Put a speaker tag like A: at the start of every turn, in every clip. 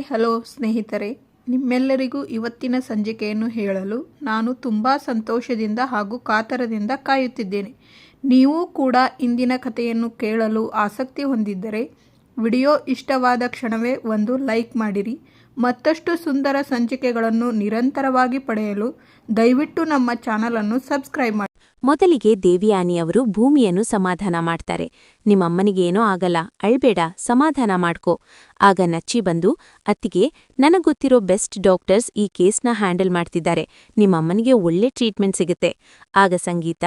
A: Hi, hello ಸ್ನೇಹಿತರೆ. ನಿಮ್ಮೆಲ್ಲರಿಗೂ ಇವತ್ತಿನ ಸಂಜಿಕೆಯನ್ನು ಹೇಳಲು ನಾನು ತುಂಬ ಸಂತೋಷದಿಂದ ಹಾಗೂ ಕಾತರದಿಂದ ಕಾಯುತ್ತಿದ್ದೇನೆ. ನೀವು ಕೂಡ ಇಂದಿನ ಕಥೆಯನ್ನು ಕೇಳಲು ಆಸಕ್ತಿ ಹೊಂದಿದ್ದರೆ ವಿಡಿಯೋ ಇಷ್ಟವಾದ ಕ್ಷಣವೇ ಒಂದು ಲೈಕ್ ಮಾಡಿರಿ. ಮತ್ತಷ್ಟು ಸುಂದರ ಸಂಚಿಕೆಗಳನ್ನು ನಿರಂತರವಾಗಿ ಪಡೆಯಲು ದಯವಿಟ್ಟು ನಮ್ಮ ಚಾನಲನ್ನು ಸಬ್ಸ್ಕ್ರೈಬ್ ಮಾಡಿ.
B: ಮೊದಲಿಗೆ ದೇವಿಯಾನಿಯವರು ಭೂಮಿಯನ್ನು ಸಮಾಧಾನ ಮಾಡ್ತಾರೆ. ನಿಮ್ಮಮ್ಮನಿಗೇನೋ ಆಗಲ್ಲ, ಅಳ್ಬೇಡ, ಸಮಾಧಾನ ಮಾಡ್ಕೋ. ಆಗ ನಚ್ಚಿ ಬಂದು, ಅತ್ತಿಗೆ, ನನಗೊತ್ತಿರೋ ಬೆಸ್ಟ್ ಡಾಕ್ಟರ್ಸ್ ಈ ಕೇಸ್ನ ಹ್ಯಾಂಡಲ್ ಮಾಡ್ತಿದ್ದಾರೆ. ನಿಮ್ಮಮ್ಮನಿಗೆ ಒಳ್ಳೆ ಟ್ರೀಟ್ಮೆಂಟ್ ಸಿಗುತ್ತೆ. ಆಗ ಸಂಗೀತ,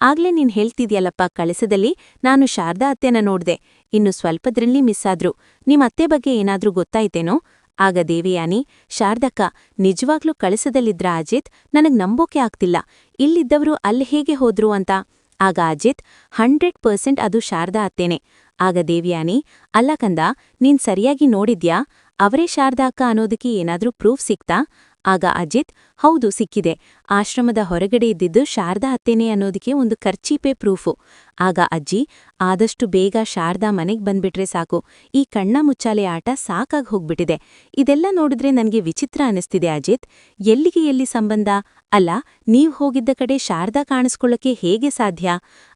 B: ಆಗ್ಲೇ ನೀನ್ ಹೇಳ್ತಿದ್ಯಲ್ಲಪ್ಪ, ಕಳಸದಲ್ಲಿ ನಾನು ಶಾರದಾ ಅತ್ತೆನ ನೋಡ್ದೆ. ಇನ್ನು ಸ್ವಲ್ಪದ್ರಲ್ಲಿ ಮಿಸ್ ಆದ್ರು ನಿಮ್ಮತ್ತೆ ಬಗ್ಗೆ ಏನಾದ್ರೂ ಗೊತ್ತಾಯ್ತೇನೋ? ಆಗ ದೇವಿಯಾನಿ ಶಾರ್ದಕ್ಕ ನಿಜವಾಗ್ಲೂ ಕಳಸದಲ್ಲಿದ್ರ ಅಜಿತ್, ನನಗ್ ನಂಬೋಕೆ ಆಗ್ತಿಲ್ಲ. ಇಲ್ಲಿದ್ದವರು ಅಲ್ಲಿ ಹೇಗೆ ಹೋದ್ರು ಅಂತ. ಆಗ ಅಜಿತ್, ಹಂಡ್ರೆಡ್ ಪರ್ಸೆಂಟ್ ಅದು ಶಾರದಾ ಅತ್ತೇನೆ. ಆಗ ದೇವಿಯಾನಿ, ಅಲ್ಲ ಕಂದ, ನೀನ್ ಸರಿಯಾಗಿ ನೋಡಿದ್ಯಾ? ಅವರೇ ಶಾರದಾ ಅಕ್ಕ ಅನ್ನೋದಕ್ಕೆ ಏನಾದ್ರೂ ಪ್ರೂಫ್ ಸಿಕ್ತಾ? ಆಗ ಅಜಿತ್ ಹೌದು, ಸಿಕ್ಕಿದೆ. ಆಶ್ರಮದ ಹೊರಗಡೆ ಇದ್ದಿದ್ದು ಶಾರದಾ ಅತ್ತೇನೆ ಅನ್ನೋದಕ್ಕೆ ಒಂದು ಖರ್ಚೀಪೆ ಪ್ರೂಫು. ಆಗ ಅಜ್ಜಿ, ಆದಷ್ಟು ಬೇಗ ಶಾರದಾ ಮನೆಗೆ ಬಂದ್ಬಿಟ್ರೆ ಸಾಕು. ಈ ಕಣ್ಣ ಮುಚ್ಚಾಲೆ ಆಟ ಸಾಕಾಗಿ ಹೋಗ್ಬಿಟ್ಟಿದೆ. ಇದೆಲ್ಲ ನೋಡಿದ್ರೆ ನನಗೆ ವಿಚಿತ್ರ ಅನಿಸ್ತಿದೆ ಅಜಿತ್. ಎಲ್ಲಿಗೆ ಎಲ್ಲಿ ಸಂಬಂಧ? ಅಲ್ಲ, ನೀವ್ ಹೋಗಿದ್ದ ಕಡೆ ಶಾರದಾ ಕಾಣಿಸ್ಕೊಳ್ಳೋಕೆ ಹೇಗೆ ಸಾಧ್ಯ?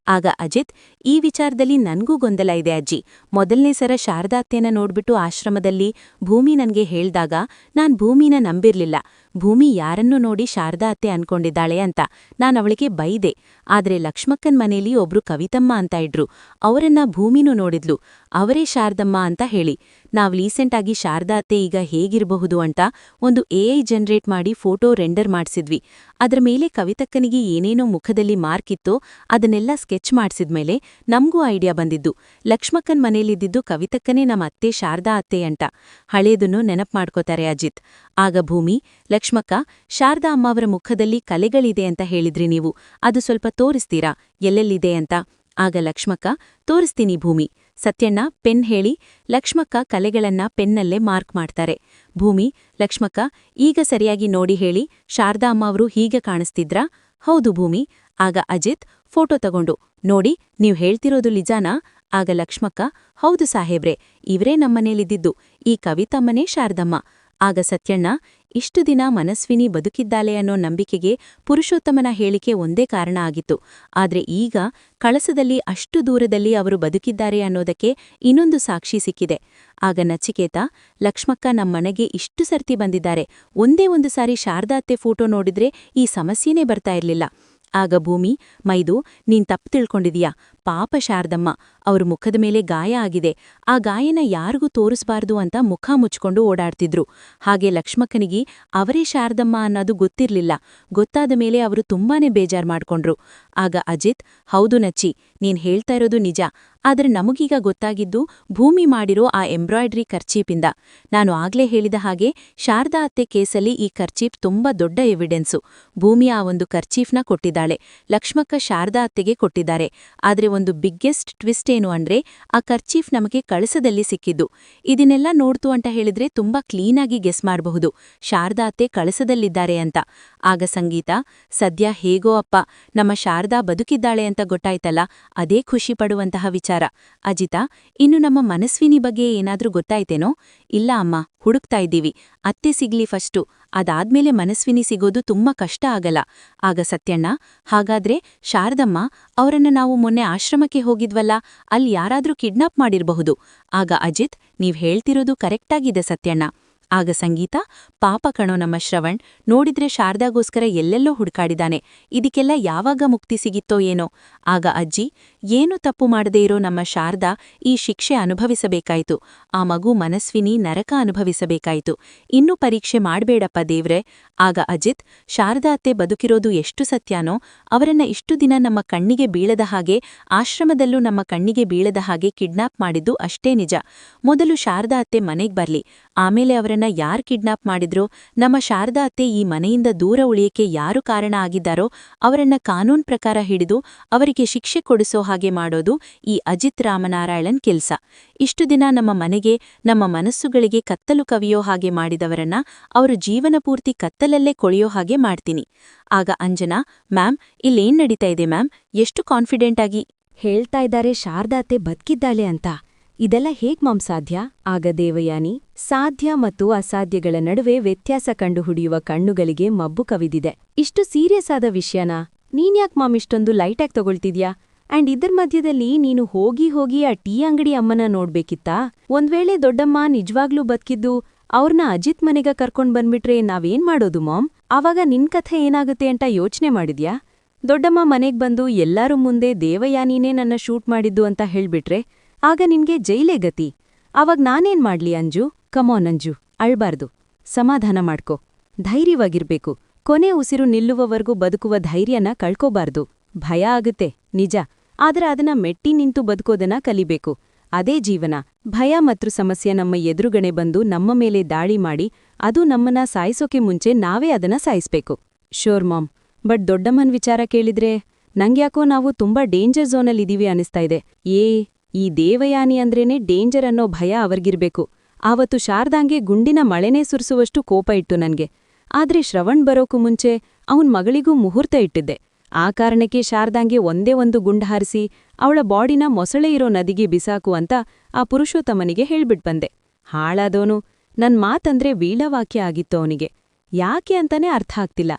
B: ಆಗ ಅಜಿತ್, ಈ ವಿಚಾರದಲ್ಲಿ ನನಗೂ ಗೊಂದಲ ಇದೆ ಅಜ್ಜಿ. ಮೊದಲನೇ ಸರ ಶಾರದಾ ಅತ್ತೆನ ನೋಡ್ಬಿಟ್ಟು ಆಶ್ರಮದಲ್ಲಿ ಭೂಮಿ ನನಗೆ ಹೇಳ್ದಾಗ ನಾನ್ ಭೂಮಿನ ನಂಬಿರ್ಲಿಲ್ಲ. ಭೂಮಿ ಯಾರನ್ನು ನೋಡಿ ಶಾರದಾ ಅತ್ತೆ ಅನ್ಕೊಂಡಿದ್ದಾಳೆ ಅಂತ ನಾನ್ ಅವಳಿಗೆ ಬೈದೆ. ಆದ್ರೆ ಲಕ್ಷ್ಮಕ್ಕನ್ ಮನೇಲಿ ಒಬ್ರು ಕವಿತಮ್ಮ ಅಂತ ಇದ್ರು. ಅವರನ್ನ ಭೂಮಿನೂ ನೋಡಿದ್ಲು. ಅವರೇ ಶಾರದಮ್ಮ ಅಂತ ಹೇಳಿ. ನಾವ್ ಲೀಸೆಂಟಾಗಿ ಶಾರದಾ ಅತ್ತೆ ಈಗ ಹೇಗಿರಬಹುದು ಅಂತ ಒಂದು ಎಐ ಜನರೇಟ್ ಮಾಡಿ ಫೋಟೋ ರೆಂಡರ್ ಮಾಡ್ಸಿದ್ವಿ. ಅದರ ಮೇಲೆ ಕವಿತಕ್ಕನಿಗೆ ಏನೇನೋ ಮುಖದಲ್ಲಿ ಮಾರ್ಕ್ ಇತ್ತೋ ಅದನ್ನೆಲ್ಲ ಸ್ಕೆಚ್ ಮಾಡ್ಸಿದ್ಮೇಲೆ ನಮಗೂ ಐಡಿಯಾ ಬಂದಿದ್ದು. ಲಕ್ಷ್ಮಕ್ಕನ್ ಮನೇಲಿದ್ದಿದ್ದು ಕವಿತಕ್ಕನೇ ನಮ್ಮ ಅತ್ತೆ ಶಾರದಾ ಅತ್ತೆ ಅಂತ. ಹಳೇದನ್ನು ನೆನಪು ಮಾಡ್ಕೋತಾರೆ ಅಜಿತ್. ಆಗ ಭೂಮಿ, ಲಕ್ಷ್ಮಕ್ಕ, ಶಾರದಾ ಅಮ್ಮ ಅವರ ಮುಖದಲ್ಲಿ ಕಲೆಗಳಿದೆ ಅಂತ ಹೇಳಿದ್ರಿ ನೀವು. ಅದು ಸ್ವಲ್ಪ ತೋರಿಸ್ತೀರಾ? ಎಲ್ಲೆಲ್ಲಿದೆ ಅಂತ? ಆಗ ಲಕ್ಷ್ಮಕ್ಕ, ತೋರಿಸ್ತೀನಿ ಭೂಮಿ. ಸತ್ಯಣ್ಣ ಪೆನ್ ಹೇಳಿ, ಲಕ್ಷ್ಮಕ್ಕ ಕಲೆಗಳನ್ನ ಪೆನ್ನಲ್ಲೇ ಮಾರ್ಕ್ ಮಾಡ್ತಾರೆ. ಭೂಮಿ, ಲಕ್ಷ್ಮಕ್ಕ, ಈಗ ಸರಿಯಾಗಿ ನೋಡಿ ಹೇಳಿ, ಶಾರದಾ ಅಮ್ಮ ಅವರು ಹೀಗೆ ಕಾಣಿಸ್ತಿದ್ರಾ? ಹೌದು ಭೂಮಿ. ಆಗ ಅಜಿತ್, ಫೋಟೋ ತಗೊಂಡು, ನೋಡಿ, ನೀವು ಹೇಳ್ತಿರೋದು ನಿಜಾನಾ? ಆಗ ಲಕ್ಷ್ಮಕ್ಕ, ಹೌದು ಸಾಹೇಬ್ರೆ, ಇವರೇ ನಮ್ಮನೇಲಿದ್ದಿದ್ದು, ಈ ಕವಿತಮ್ಮನೇ ಶಾರದಮ್ಮ. ಆಗ ಸತ್ಯಣ್ಣ ಇಷ್ಟು ದಿನ ಮನಸ್ವಿನಿ ಬದುಕಿದ್ದಾಳೆ ಅನ್ನೋ ನಂಬಿಕೆಗೆ ಪುರುಷೋತ್ತಮನ ಹೇಳಿಕೆ ಒಂದೇ ಕಾರಣ ಆಗಿತ್ತು. ಆದ್ರೆ ಈಗ ಕಳಸದಲ್ಲಿ ಅಷ್ಟು ದೂರದಲ್ಲಿ ಅವರು ಬದುಕಿದ್ದಾರೆ ಅನ್ನೋದಕ್ಕೆ ಇನ್ನೊಂದು ಸಾಕ್ಷಿ ಸಿಕ್ಕಿದೆ. ಆಗ ನಚಿಕೇತ, ಲಕ್ಷ್ಮಕ್ಕ ನಮ್ಮನೆಗೆ ಇಷ್ಟು ಸರ್ತಿ ಬಂದಿದ್ದಾರೆ. ಒಂದೇ ಒಂದು ಸಾರಿ ಶಾರದಾತ್ತೆ ಫೋಟೋ ನೋಡಿದ್ರೆ ಈ ಸಮಸ್ಯೆನೇ ಬರ್ತಾ ಇರ್ಲಿಲ್ಲ. ಆಗ ಭೂಮಿ, ಮೈದು, ನೀನ್ ತಪ್ಪು ತಿಳ್ಕೊಂಡಿದೀಯಾ? ಪಾಪ ಶಾರದಮ್ಮ, ಅವ್ರ ಮುಖದ ಮೇಲೆ ಗಾಯ ಆಗಿದೆ. ಆ ಗಾಯನ ಯಾರಿಗೂ ತೋರಿಸ್ಬಾರ್ದು ಅಂತ ಮುಖ ಮುಚ್ಕೊಂಡು ಓಡಾಡ್ತಿದ್ರು. ಹಾಗೆ ಲಕ್ಷ್ಮಕ್ಕನಿಗೆ ಅವರೇ ಶಾರದಮ್ಮ ಅನ್ನೋದು ಗೊತ್ತಿರ್ಲಿಲ್ಲ. ಗೊತ್ತಾದ ಮೇಲೆ ಅವರು ತುಂಬಾನೇ ಬೇಜಾರ್ ಮಾಡ್ಕೊಂಡ್ರು. ಆಗ ಅಜಿತ್, ಹೌದು ನಚ್ಚಿ, ನೀನ್ ಹೇಳ್ತಾ ಇರೋದು ನಿಜ. ಆದರೆ ನಮಗೀಗ ಗೊತ್ತಾಗಿದ್ದು ಭೂಮಿ ಮಾಡಿರೋ ಆ ಎಂಬ್ರಾಯ್ಡ್ರಿ ಖರ್ಚೀಪಿಂದ ನಾನು ಆಗ್ಲೇ ಹೇಳಿದ ಹಾಗೆ ಶಾರದಾ ಅತ್ತೆ ಕೇಸಲ್ಲಿ ಈ ಖರ್ಚೀಪ್ ತುಂಬಾ ದೊಡ್ಡ ಎವಿಡೆನ್ಸು ಭೂಮಿ ಆ ಒಂದು ಖರ್ಚೀಫ್ನ ಕೊಟ್ಟಿದ್ದಾಳೆ. ಲಕ್ಷ್ಮಕ್ಕ ಶಾರದಾ ಅತ್ತೆಗೆ ಕೊಟ್ಟಿದ್ದಾರೆ. ಆದ್ರೆ ಒಂದು ಬಿಗ್ಗೆಸ್ಟ್ ಟ್ವಿಸ್ಟ್ ಏನು ಅಂದ್ರೆ, ಆ ಕರ್ಚೀಫ್ ನಮಗೆ ಕಳಸದಲ್ಲಿ ಸಿಕ್ಕಿದ್ದು. ಇದನ್ನೆಲ್ಲ ನೋಡ್ತು ಅಂತ ಹೇಳಿದ್ರೆ ತುಂಬಾ ಕ್ಲೀನಾಗಿ ಗೆಸ್ ಮಾಡಬಹುದು. ಶಾರದಾ ಅತ್ತೆ ಕಳಸದಲ್ಲಿದ್ದಾರೆ ಅಂತ. ಆಗ ಸಂಗೀತ, ಸದ್ಯ ಹೇಗೋ ಅಪ್ಪ, ನಮ್ಮ ಶಾರದಾ ಬದುಕಿದ್ದಾಳೆ ಅಂತ ಗೊತ್ತಾಯ್ತಲ್ಲ, ಅದೇ ಖುಷಿ ಪಡುವಂತಹ ವಿಚಾರ. ಅಜಿತಾ, ಇನ್ನು ನಮ್ಮ ಮನಸ್ವಿನಿ ಬಗ್ಗೆ ಏನಾದ್ರೂ ಗೊತ್ತಾಯ್ತೇನೋ? ಇಲ್ಲ ಅಮ್ಮ, ಹುಡುಕ್ತಾ ಇದ್ದೀವಿ. ಅತ್ತೆ ಸಿಗ್ಲಿ ಫಸ್ಟು ಅದಾದ್ಮೇಲೆ ಮನಸ್ವಿನಿ ಸಿಗೋದು ತುಂಬಾ ಕಷ್ಟ ಆಗಲ್ಲ. ಆಗ ಸತ್ಯಣ್ಣ, ಹಾಗಾದ್ರೆ ಶಾರದಮ್ಮ ಅವರನ್ನ ನಾವು ಮೊನ್ನೆ ಆಶ್ರಮಕ್ಕೆ ಹೋಗಿದ್ವಲ್ಲ, ಅಲ್ಲಿ ಯಾರಾದ್ರೂ ಕಿಡ್ನಾಪ್ ಮಾಡಿರಬಹುದು. ಆಗ ಅಜಿತ್, ನೀವ್ ಹೇಳ್ತಿರೋದು ಕರೆಕ್ಟಾಗಿದೆ ಸತ್ಯಣ್ಣ. ಆಗ ಸಂಗೀತ, ಪಾಪ ಕಣೋ ನಮ್ಮ ಶ್ರವಣ್, ನೋಡಿದ್ರೆ ಶಾರದಾಗೋಸ್ಕರ ಎಲ್ಲೆಲ್ಲೋ ಹುಡುಕಾಡಿದಾನೆ. ಇದಕ್ಕೆಲ್ಲ ಯಾವಾಗ ಮುಕ್ತಿ ಸಿಗಿತ್ತೋ ಏನೋ. ಆಗ ಅಜ್ಜಿ, ಏನು ತಪ್ಪು ಮಾಡದೇ ಇರೋ ನಮ್ಮ ಶಾರದಾ ಈ ಶಿಕ್ಷೆ ಅನುಭವಿಸಬೇಕಾಯಿತು. ಆ ಮಗು ಮನಸ್ವಿನಿ ನರಕ ಅನುಭವಿಸಬೇಕಾಯಿತು. ಇನ್ನೂ ಪರೀಕ್ಷೆ ಮಾಡಬೇಡಪ್ಪ ದೇವ್ರೆ. ಆಗ ಅಜಿತ್, ಶಾರದಾ ಅತ್ತೆ ಬದುಕಿರೋದು ಎಷ್ಟು ಸತ್ಯಾನೋ, ಅವರನ್ನ ಇಷ್ಟು ದಿನ ನಮ್ಮ ಕಣ್ಣಿಗೆ ಬೀಳದ ಹಾಗೆ, ಆಶ್ರಮದಲ್ಲೂ ನಮ್ಮ ಕಣ್ಣಿಗೆ ಬೀಳದ ಹಾಗೆ ಕಿಡ್ನಾಪ್ ಮಾಡಿದ್ದು ಅಷ್ಟೇ ನಿಜ. ಮೊದಲು ಶಾರದಾ ಅತ್ತೆ ಮನೆಗ್ ಬರ್ಲಿ. ಆಮೇಲೆ ಅವರನ್ನ ಯಾರ್ ಕಿಡ್ನಾಪ್ ಮಾಡಿದ್ರೋ, ನಮ್ಮ ಶಾರದಾ ಅತ್ತೆ ಈ ಮನೆಯಿಂದ ದೂರ ಉಳಿಯಕ್ಕೆ ಯಾರು ಕಾರಣ ಆಗಿದ್ದಾರೋ, ಅವರನ್ನ ಕಾನೂನ್ ಪ್ರಕಾರ ಹಿಡಿದು ಅವರಿಗೆ ಶಿಕ್ಷೆ ಕೊಡಿಸೋ ಹಾಗೆ ಮಾಡೋದು ಈ ಅಜಿತ್ ರಾಮನಾರಾಯಣನ್ ಕೆಲ್ಸ. ಇಷ್ಟು ದಿನ ನಮ್ಮ ಮನೆಗೆ, ನಮ್ಮ ಮನಸ್ಸುಗಳಿಗೆ ಕತ್ತಲು ಕವಿಯೋ ಹಾಗೆ ಮಾಡಿದವರನ್ನ ಅವರು ಜೀವನ ಪೂರ್ತಿ ಕತ್ತಲಲ್ಲೇ ಕೊಳೆಯೋ ಹಾಗೆ ಮಾಡ್ತೀನಿ. ಆಗ ಅಂಜನಾ, ಮ್ಯಾಮ್, ಇಲ್ಲೇನ್ ನಡೀತಾ ಇದೆ ಮ್ಯಾಮ್? ಎಷ್ಟು ಕಾನ್ಫಿಡೆಂಟ್ ಆಗಿ?
C: ಹೇಳ್ತಾ ಇದ್ದಾರೆ ಶಾರದಾತೆ ಬದುಕಿದ್ದಾಳೆ ಅಂತ.
B: ಇದೆಲ್ಲ ಹೇಗ್ ಮಾಮ್ ಸಾಧ್ಯ? ಆಗ ದೇವಯಾನಿ, ಸಾಧ್ಯ ಮತ್ತು ಅಸಾಧ್ಯಗಳ ನಡುವೆ ವ್ಯತ್ಯಾಸ ಕಂಡುಹುಡಿಯುವ ಕಣ್ಣುಗಳಿಗೆ ಮಬ್ಬು ಕವಿದಿದೆ. ಇಷ್ಟು ಸೀರಿಯಸ್ ಆದ ವಿಷಯನಾ? ನೀನ್ಯಾಕ್ ಮಾಮ್ ಇಷ್ಟೊಂದು ಲೈಟಾಗಿ ತಗೊಳ್ತಿದ್ಯಾ? ಅಂಡ್ ಇದರ ಮಧ್ಯದಲ್ಲಿ ನೀನು ಹೋಗಿ ಹೋಗಿ ಆ ಟೀ ಅಂಗಡಿ ಅಮ್ಮನ ನೋಡ್ಬೇಕಿತ್ತಾ? ಒಂದ್ವೇಳೆ ದೊಡ್ಡಮ್ಮ ನಿಜವಾಗ್ಲೂ ಬದುಕಿದ್ದು ಅವ್ರನ್ನ ಅಜಿತ್ ಮನೆಗ ಕರ್ಕೊಂಡ್ ಬಂದ್ಬಿಟ್ರೆ ನಾವೇನ್ ಮಾಡೋದು ಮಾಮ್? ಆವಾಗ ನಿನ್ ಕಥೆ ಏನಾಗುತ್ತೆ ಅಂತ ಯೋಚ್ನೆ ಮಾಡಿದ್ಯಾ? ದೊಡ್ಡಮ್ಮ ಮನೆಗ್ ಬಂದು ಎಲ್ಲರೂ ಮುಂದೆ ದೇವಯಾನಿನೇ ನನ್ನ ಶೂಟ್ ಮಾಡಿದ್ದು ಅಂತ ಹೇಳ್ಬಿಟ್ರೆ ಆಗ ನಿನ್ಗೆ ಜೈಲೇ ಗತಿ. ಆವಾಗ ನಾನೇನ್ ಮಾಡ್ಲಿ ಅಂಜು? ಕಮೋನ್ ಅಂಜು. ಅಳ್ಬಾರ್ದು. ಸಮಾಧಾನ ಮಾಡ್ಕೊ. ಧೈರ್ಯವಾಗಿರ್ಬೇಕು. ಕೊನೆ ಉಸಿರು ನಿಲ್ಲುವವರೆಗೂ ಬದುಕುವ ಧೈರ್ಯನ ಕಳ್ಕೋಬಾರ್ದು. ಭಯ ಆಗುತ್ತೆ, ನಿಜ. ಆದ್ರೆ ಅದನ್ನ ಮೆಟ್ಟಿ ನಿಂತು ಬದುಕೋದನ್ನ ಕಲಿಬೇಕು. ಅದೇ ಜೀವನ. ಭಯ ಮತ್ತು ಸಮಸ್ಯೆ ನಮ್ಮ ಎದುರುಗಣೆ ಬಂದು ನಮ್ಮ ಮೇಲೆ ದಾಳಿ ಮಾಡಿ, ಅದು ನಮ್ಮನ್ನ ಸಾಯಿಸೋಕೆ ಮುಂಚೆ ನಾವೇ ಅದನ್ನ ಸಾಯಿಸ್ಬೇಕು. ಶೋರ್ ಮಾಮ್ ಬಟ್ ದೊಡ್ಡಮ್ಮನ್ ವಿಚಾರ ಕೇಳಿದ್ರೆ, ನಂಗ್ಯಾಕೋ ನಾವು ತುಂಬಾ ಡೇಂಜರ್ ಝೋನಲ್ಲಿದ್ದೀವಿ ಅನಿಸ್ತಾ ಇದೆ. ಏ ಈ ದೇವಯಾನಿ ಅಂದ್ರೇನೆ ಡೇಂಜರ್ ಅನ್ನೋ ಭಯ ಅವರ್ಗಿರ್ಬೇಕು. ಆವತ್ತು ಶಾರದಾಂಗೆ ಗುಂಡಿನ ಮಳೆನೇ ಸುರಿಸುವಷ್ಟು ಕೋಪ ಇಟ್ಟು ನನ್ಗೆ. ಆದ್ರೆ ಶ್ರವಣ್ ಬರೋಕು ಮುಂಚೆ ಅವನ್ ಮಗಳಿಗೂ ಮುಹೂರ್ತ ಇಟ್ಟಿದ್ದೆ. ಆ ಕಾರಣಕ್ಕೆ ಶಾರದಾಂಗೆ ಒಂದೇ ಒಂದು ಗುಂಡ್ ಹಾರಿಸಿ ಅವಳ ಬಾಡಿನ ಮೊಸಳೆ ಇರೋ ನದಿಗೆ ಬಿಸಾಕು ಅಂತ ಆ ಪುರುಷೋತ್ತಮನಿಗೆ ಹೇಳ್ಬಿಟ್ ಬಂದೆ. ಹಾಳಾದೋನು, ನನ್ ಮಾತಂದ್ರೆ ವೀಳವಾಕ್ಯ ಆಗಿತ್ತು ಅವನಿಗೆ. ಯಾಕೆ ಅಂತಾನೆ ಅರ್ಥ ಆಗ್ತಿಲ್ಲ.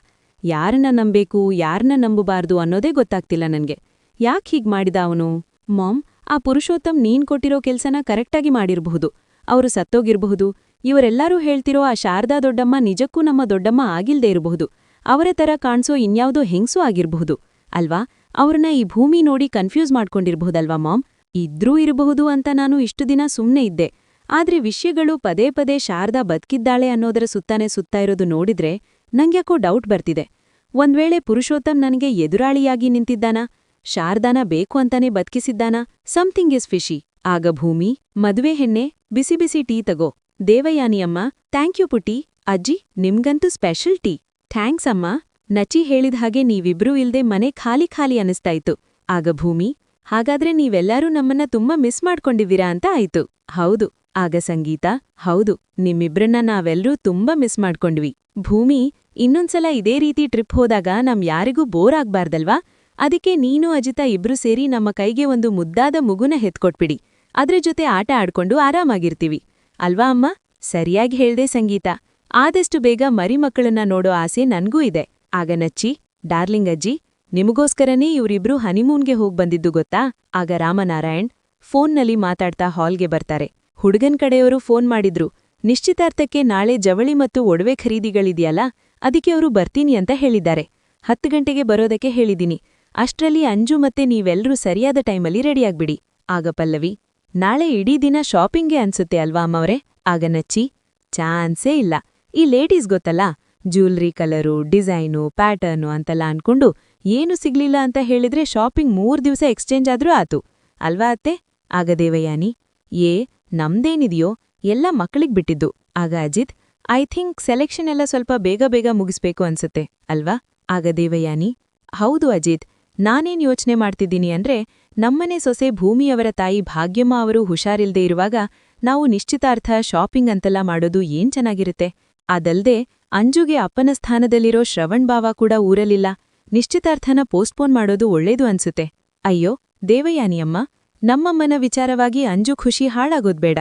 B: ಯಾರನ್ನ ನಂಬೇಕು ಯಾರನ್ನ ನಂಬಬಾರ್ದು ಅನ್ನೋದೇ ಗೊತ್ತಾಗ್ತಿಲ್ಲ ನನ್ಗೆ. ಯಾಕ್ ಹೀಗ್ ಮಾಡಿದ ಅವನು? ಮಾಮ್ ಆ ಪುರುಷೋತ್ತಮ್ ನೀನ್ ಕೊಟ್ಟಿರೋ ಕೆಲ್ಸನ ಕರೆಕ್ಟಾಗಿ ಮಾಡಿರಬಹುದು. ಅವರು ಸತ್ತೋಗಿರ್ಬಹುದು. ಇವರೆಲ್ಲರೂ ಹೇಳ್ತಿರೋ ಆ ಶಾರದಾ ದೊಡ್ಡಮ್ಮ ನಿಜಕ್ಕೂ ನಮ್ಮ ದೊಡ್ಡಮ್ಮ ಆಗಿಲ್ದೇ ಇರಬಹುದು. ಅವರ ತರ ಕಾಣ್ಸೋ ಇನ್ಯಾವುದೋ ಹೆಂಗ್ಸೂ ಆಗಿರ್ಬಹುದು. ಅಲ್ವಾ? ಅವ್ರನ್ನ ಈ ಭೂಮಿ ನೋಡಿ ಕನ್ಫ್ಯೂಸ್ ಮಾಡ್ಕೊಂಡಿರ್ಬಹುದಲ್ವಾ ಮಾಮ್? ಇದ್ರೂ ಇರಬಹುದು ಅಂತ ನಾನು ಇಷ್ಟು ದಿನ ಸುಮ್ಮನೆ ಇದ್ದೆ. ಆದ್ರೆ ವಿಷಯಗಳು ಪದೇ ಪದೇ ಶಾರದಾ ಬದುಕಿದ್ದಾಳೆ ಅನ್ನೋದರ ಸುತ್ತಾನೆ ಸುತ್ತಾ ಇರೋದು ನೋಡಿದ್ರೆ ನಂಗ್ಯಾಕೋ ಡೌಟ್ ಬರ್ತಿದೆ. ಒಂದ್ವೇಳೆ ಪುರುಷೋತ್ತಮ್ ನನಗೆ ಎದುರಾಳಿಯಾಗಿ ನಿಂತಿದ್ದಾನಾ? ಶಾರದಾನ ಬೇಕು ಅಂತಾನೆ ಬದುಕಿಸಿದ್ದಾನ? ಸಮಥಿಂಗ್ ಇಸ್ ಫಿಶಿ ಆಗ ಭೂಮಿ, ಮದುವೆ ಹೆಣ್ಣೆ, ಬಿಸಿ ಬಿಸಿ ಟೀ ತಗೋ. ದೇವಯಾನಿಯಮ್ಮ ಥ್ಯಾಂಕ್ ಯು ಪುಟಿ ಅಜ್ಜಿ, ನಿಮ್ಗಂತೂ ಸ್ಪೆಷಲ್ ಟೀ ಥ್ಯಾಂಕ್ಸ್ ಅಮ್ಮ. ನಚಿ ಹೇಳಿದ ಹಾಗೆ ನೀವಿಬ್ರೂ ಇಲ್ದೆ ಮನೆ ಖಾಲಿ ಖಾಲಿ ಅನಿಸ್ತಾ ಇತ್ತು ಆಗ ಭೂಮಿ, ಹಾಗಾದ್ರೆ ನೀವೆಲ್ಲರೂ ನಮ್ಮನ್ನ ತುಂಬಾ ಮಿಸ್ ಮಾಡ್ಕೊಂಡಿದ್ದೀರಾ ಅಂತ ಆಯ್ತು. ಹೌದು. ಆಗ ಸಂಗೀತ, ಹೌದು. ನಿಮ್ಮಿಬ್ರನ್ನ ನಾವೆಲ್ಲರೂ ತುಂಬಾ ಮಿಸ್ ಮಾಡ್ಕೊಂಡ್ವಿ. ಭೂಮಿ, ಇನ್ನೊಂದ್ಸಲ ಇದೇ ರೀತಿ ಟ್ರಿಪ್ ಹೋದಾಗ ನಮ್ ಯಾರಿಗೂ ಬೋರ್ ಆಗ್ಬಾರ್ದಲ್ವಾ? ಅದಕ್ಕೆ ನೀನು, ಅಜಿತ, ಇಬ್ರು ಸೇರಿ ನಮ್ಮ ಕೈಗೆ ಒಂದು ಮುದ್ದಾದ ಮಗುನ ಹೆತ್ಕೊಟ್ಬಿಡಿ. ಅದ್ರ ಜೊತೆ ಆಟ ಆಡ್ಕೊಂಡು ಆರಾಮಾಗಿರ್ತೀವಿ. ಅಲ್ವಾ ಅಮ್ಮ? ಸರಿಯಾಗಿ ಹೇಳ್ದೆ ಸಂಗೀತ. ಆದಷ್ಟು ಬೇಗ ಮರಿಮಕ್ಕಳನ್ನ ನೋಡೋ ಆಸೆ ನನ್ಗೂ ಇದೆ. ಆಗ ನಚ್ಚಿ, ಡಾರ್ಲಿಂಗ್ ಅಜ್ಜಿ, ನಿಮಗೋಸ್ಕರನೇ ಇವರಿಬ್ರು ಹನಿಮೂನ್ಗೆ ಹೋಗ್ ಬಂದಿದ್ದು ಗೊತ್ತಾ? ಆಗ ರಾಮನಾರಾಯಣ್ ಫೋನ್ನಲ್ಲಿ ಮಾತಾಡ್ತಾ ಹಾಲ್ಗೆ ಬರ್ತಾರೆ. ಹುಡುಗನ್ ಕಡೆಯವರು ಫೋನ್ ಮಾಡಿದ್ರು. ನಿಶ್ಚಿತಾರ್ಥಕ್ಕೆ ನಾಳೆ ಜವಳಿ ಮತ್ತು ಒಡವೆ ಖರೀದಿಗಳಿದೆಯಲ್ಲ, ಅದಕ್ಕೆ ಅವರು ಬರ್ತೀನಿ ಅಂತ ಹೇಳಿದ್ದಾರೆ. ಹತ್ತು ಗಂಟೆಗೆ ಬರೋದಕ್ಕೆ ಹೇಳಿದೀನಿ ಅಷ್ಟ್ರಲ್ಲಿ ಅಂಜು ಮತ್ತೆ ನೀವೆಲ್ರೂ ಸರಿಯಾದ ಟೈಮಲ್ಲಿ ರೆಡಿಯಾಗ್ಬಿಡಿ. ಆಗ ಪಲ್ಲವಿ, ನಾಳೆ ಇಡೀ ದಿನ ಶಾಪಿಂಗ್ಗೆ ಅನ್ಸುತ್ತೆ ಅಲ್ವಾ ಅಮ್ಮವ್ರೆ? ಆಗ ನಚ್ಚಿ, ಚಾನ್ಸೇ ಇಲ್ಲ. ಈ ಲೇಡೀಸ್ ಗೊತ್ತಲ್ಲ ಜ್ಯುವೆಲ್ರಿ ಕಲರು, ಡಿಸೈನು, ಪ್ಯಾಟರ್ನು ಅಂತೆಲ್ಲ ಅನ್ಕೊಂಡು ಏನು ಸಿಗ್ಲಿಲ್ಲ ಅಂತ ಹೇಳಿದ್ರೆ ಶಾಪಿಂಗ್ ಮೂರು ದಿವಸ ಎಕ್ಸ್ಚೇಂಜ್ ಆದ್ರೂ ಆತು. ಅಲ್ವಾ ಅತ್ತೆ? ಆಗ ದೇವಯಾನಿ, ಏ, ನಮ್ದೇನಿದೆಯೋ? ಎಲ್ಲ ಮಕ್ಕಳಿಗೆ ಬಿಟ್ಟಿದ್ದು. ಆಗ ಅಜಿತ್, ಐ ಥಿಂಕ್ ಸೆಲೆಕ್ಷನ್ ಎಲ್ಲ ಸ್ವಲ್ಪ ಬೇಗ ಬೇಗ ಮುಗಿಸ್ಬೇಕು ಅನ್ಸುತ್ತೆ. ಅಲ್ವಾ? ಆಗ ದೇವಯಾನಿ, ಹೌದು ಅಜಿತ್ ನಾನೇನ್ ಯೋಚನೆ ಮಾಡ್ತಿದ್ದೀನಿ ಅಂದ್ರೆ, ನಮ್ಮನೆ ಸೊಸೆ ಭೂಮಿಯವರ ತಾಯಿ ಭಾಗ್ಯಮ್ಮ ಅವರು ಹುಷಾರಿಲ್ದೇ ಇರುವಾಗ ನಾವು ನಿಶ್ಚಿತಾರ್ಥ ಶಾಪಿಂಗ್ ಅಂತೆಲ್ಲ ಮಾಡೋದು ಏನ್ ಚೆನ್ನಾಗಿರುತ್ತೆ? ಅದಲ್ದೆ, ಅಂಜುಗೆ ಅಪ್ಪನ ಸ್ಥಾನದಲ್ಲಿರೋ ಶ್ರವಣ್ ಬಾವ ಕೂಡ ಊರಲಿಲ್ಲ ನಿಶ್ಚಿತಾರ್ಥನ ಪೋಸ್ಟ್ಪೋನ್ ಮಾಡೋದು ಒಳ್ಳೇದು ಅನ್ಸುತ್ತೆ. ಅಯ್ಯೋ, ದೇವಯಾನಿಯಮ್ಮ, ನಮ್ಮಮ್ಮನ ವಿಚಾರವಾಗಿ ಅಂಜು ಖುಷಿ ಹಾಳಾಗೋದ್ಬೇಡ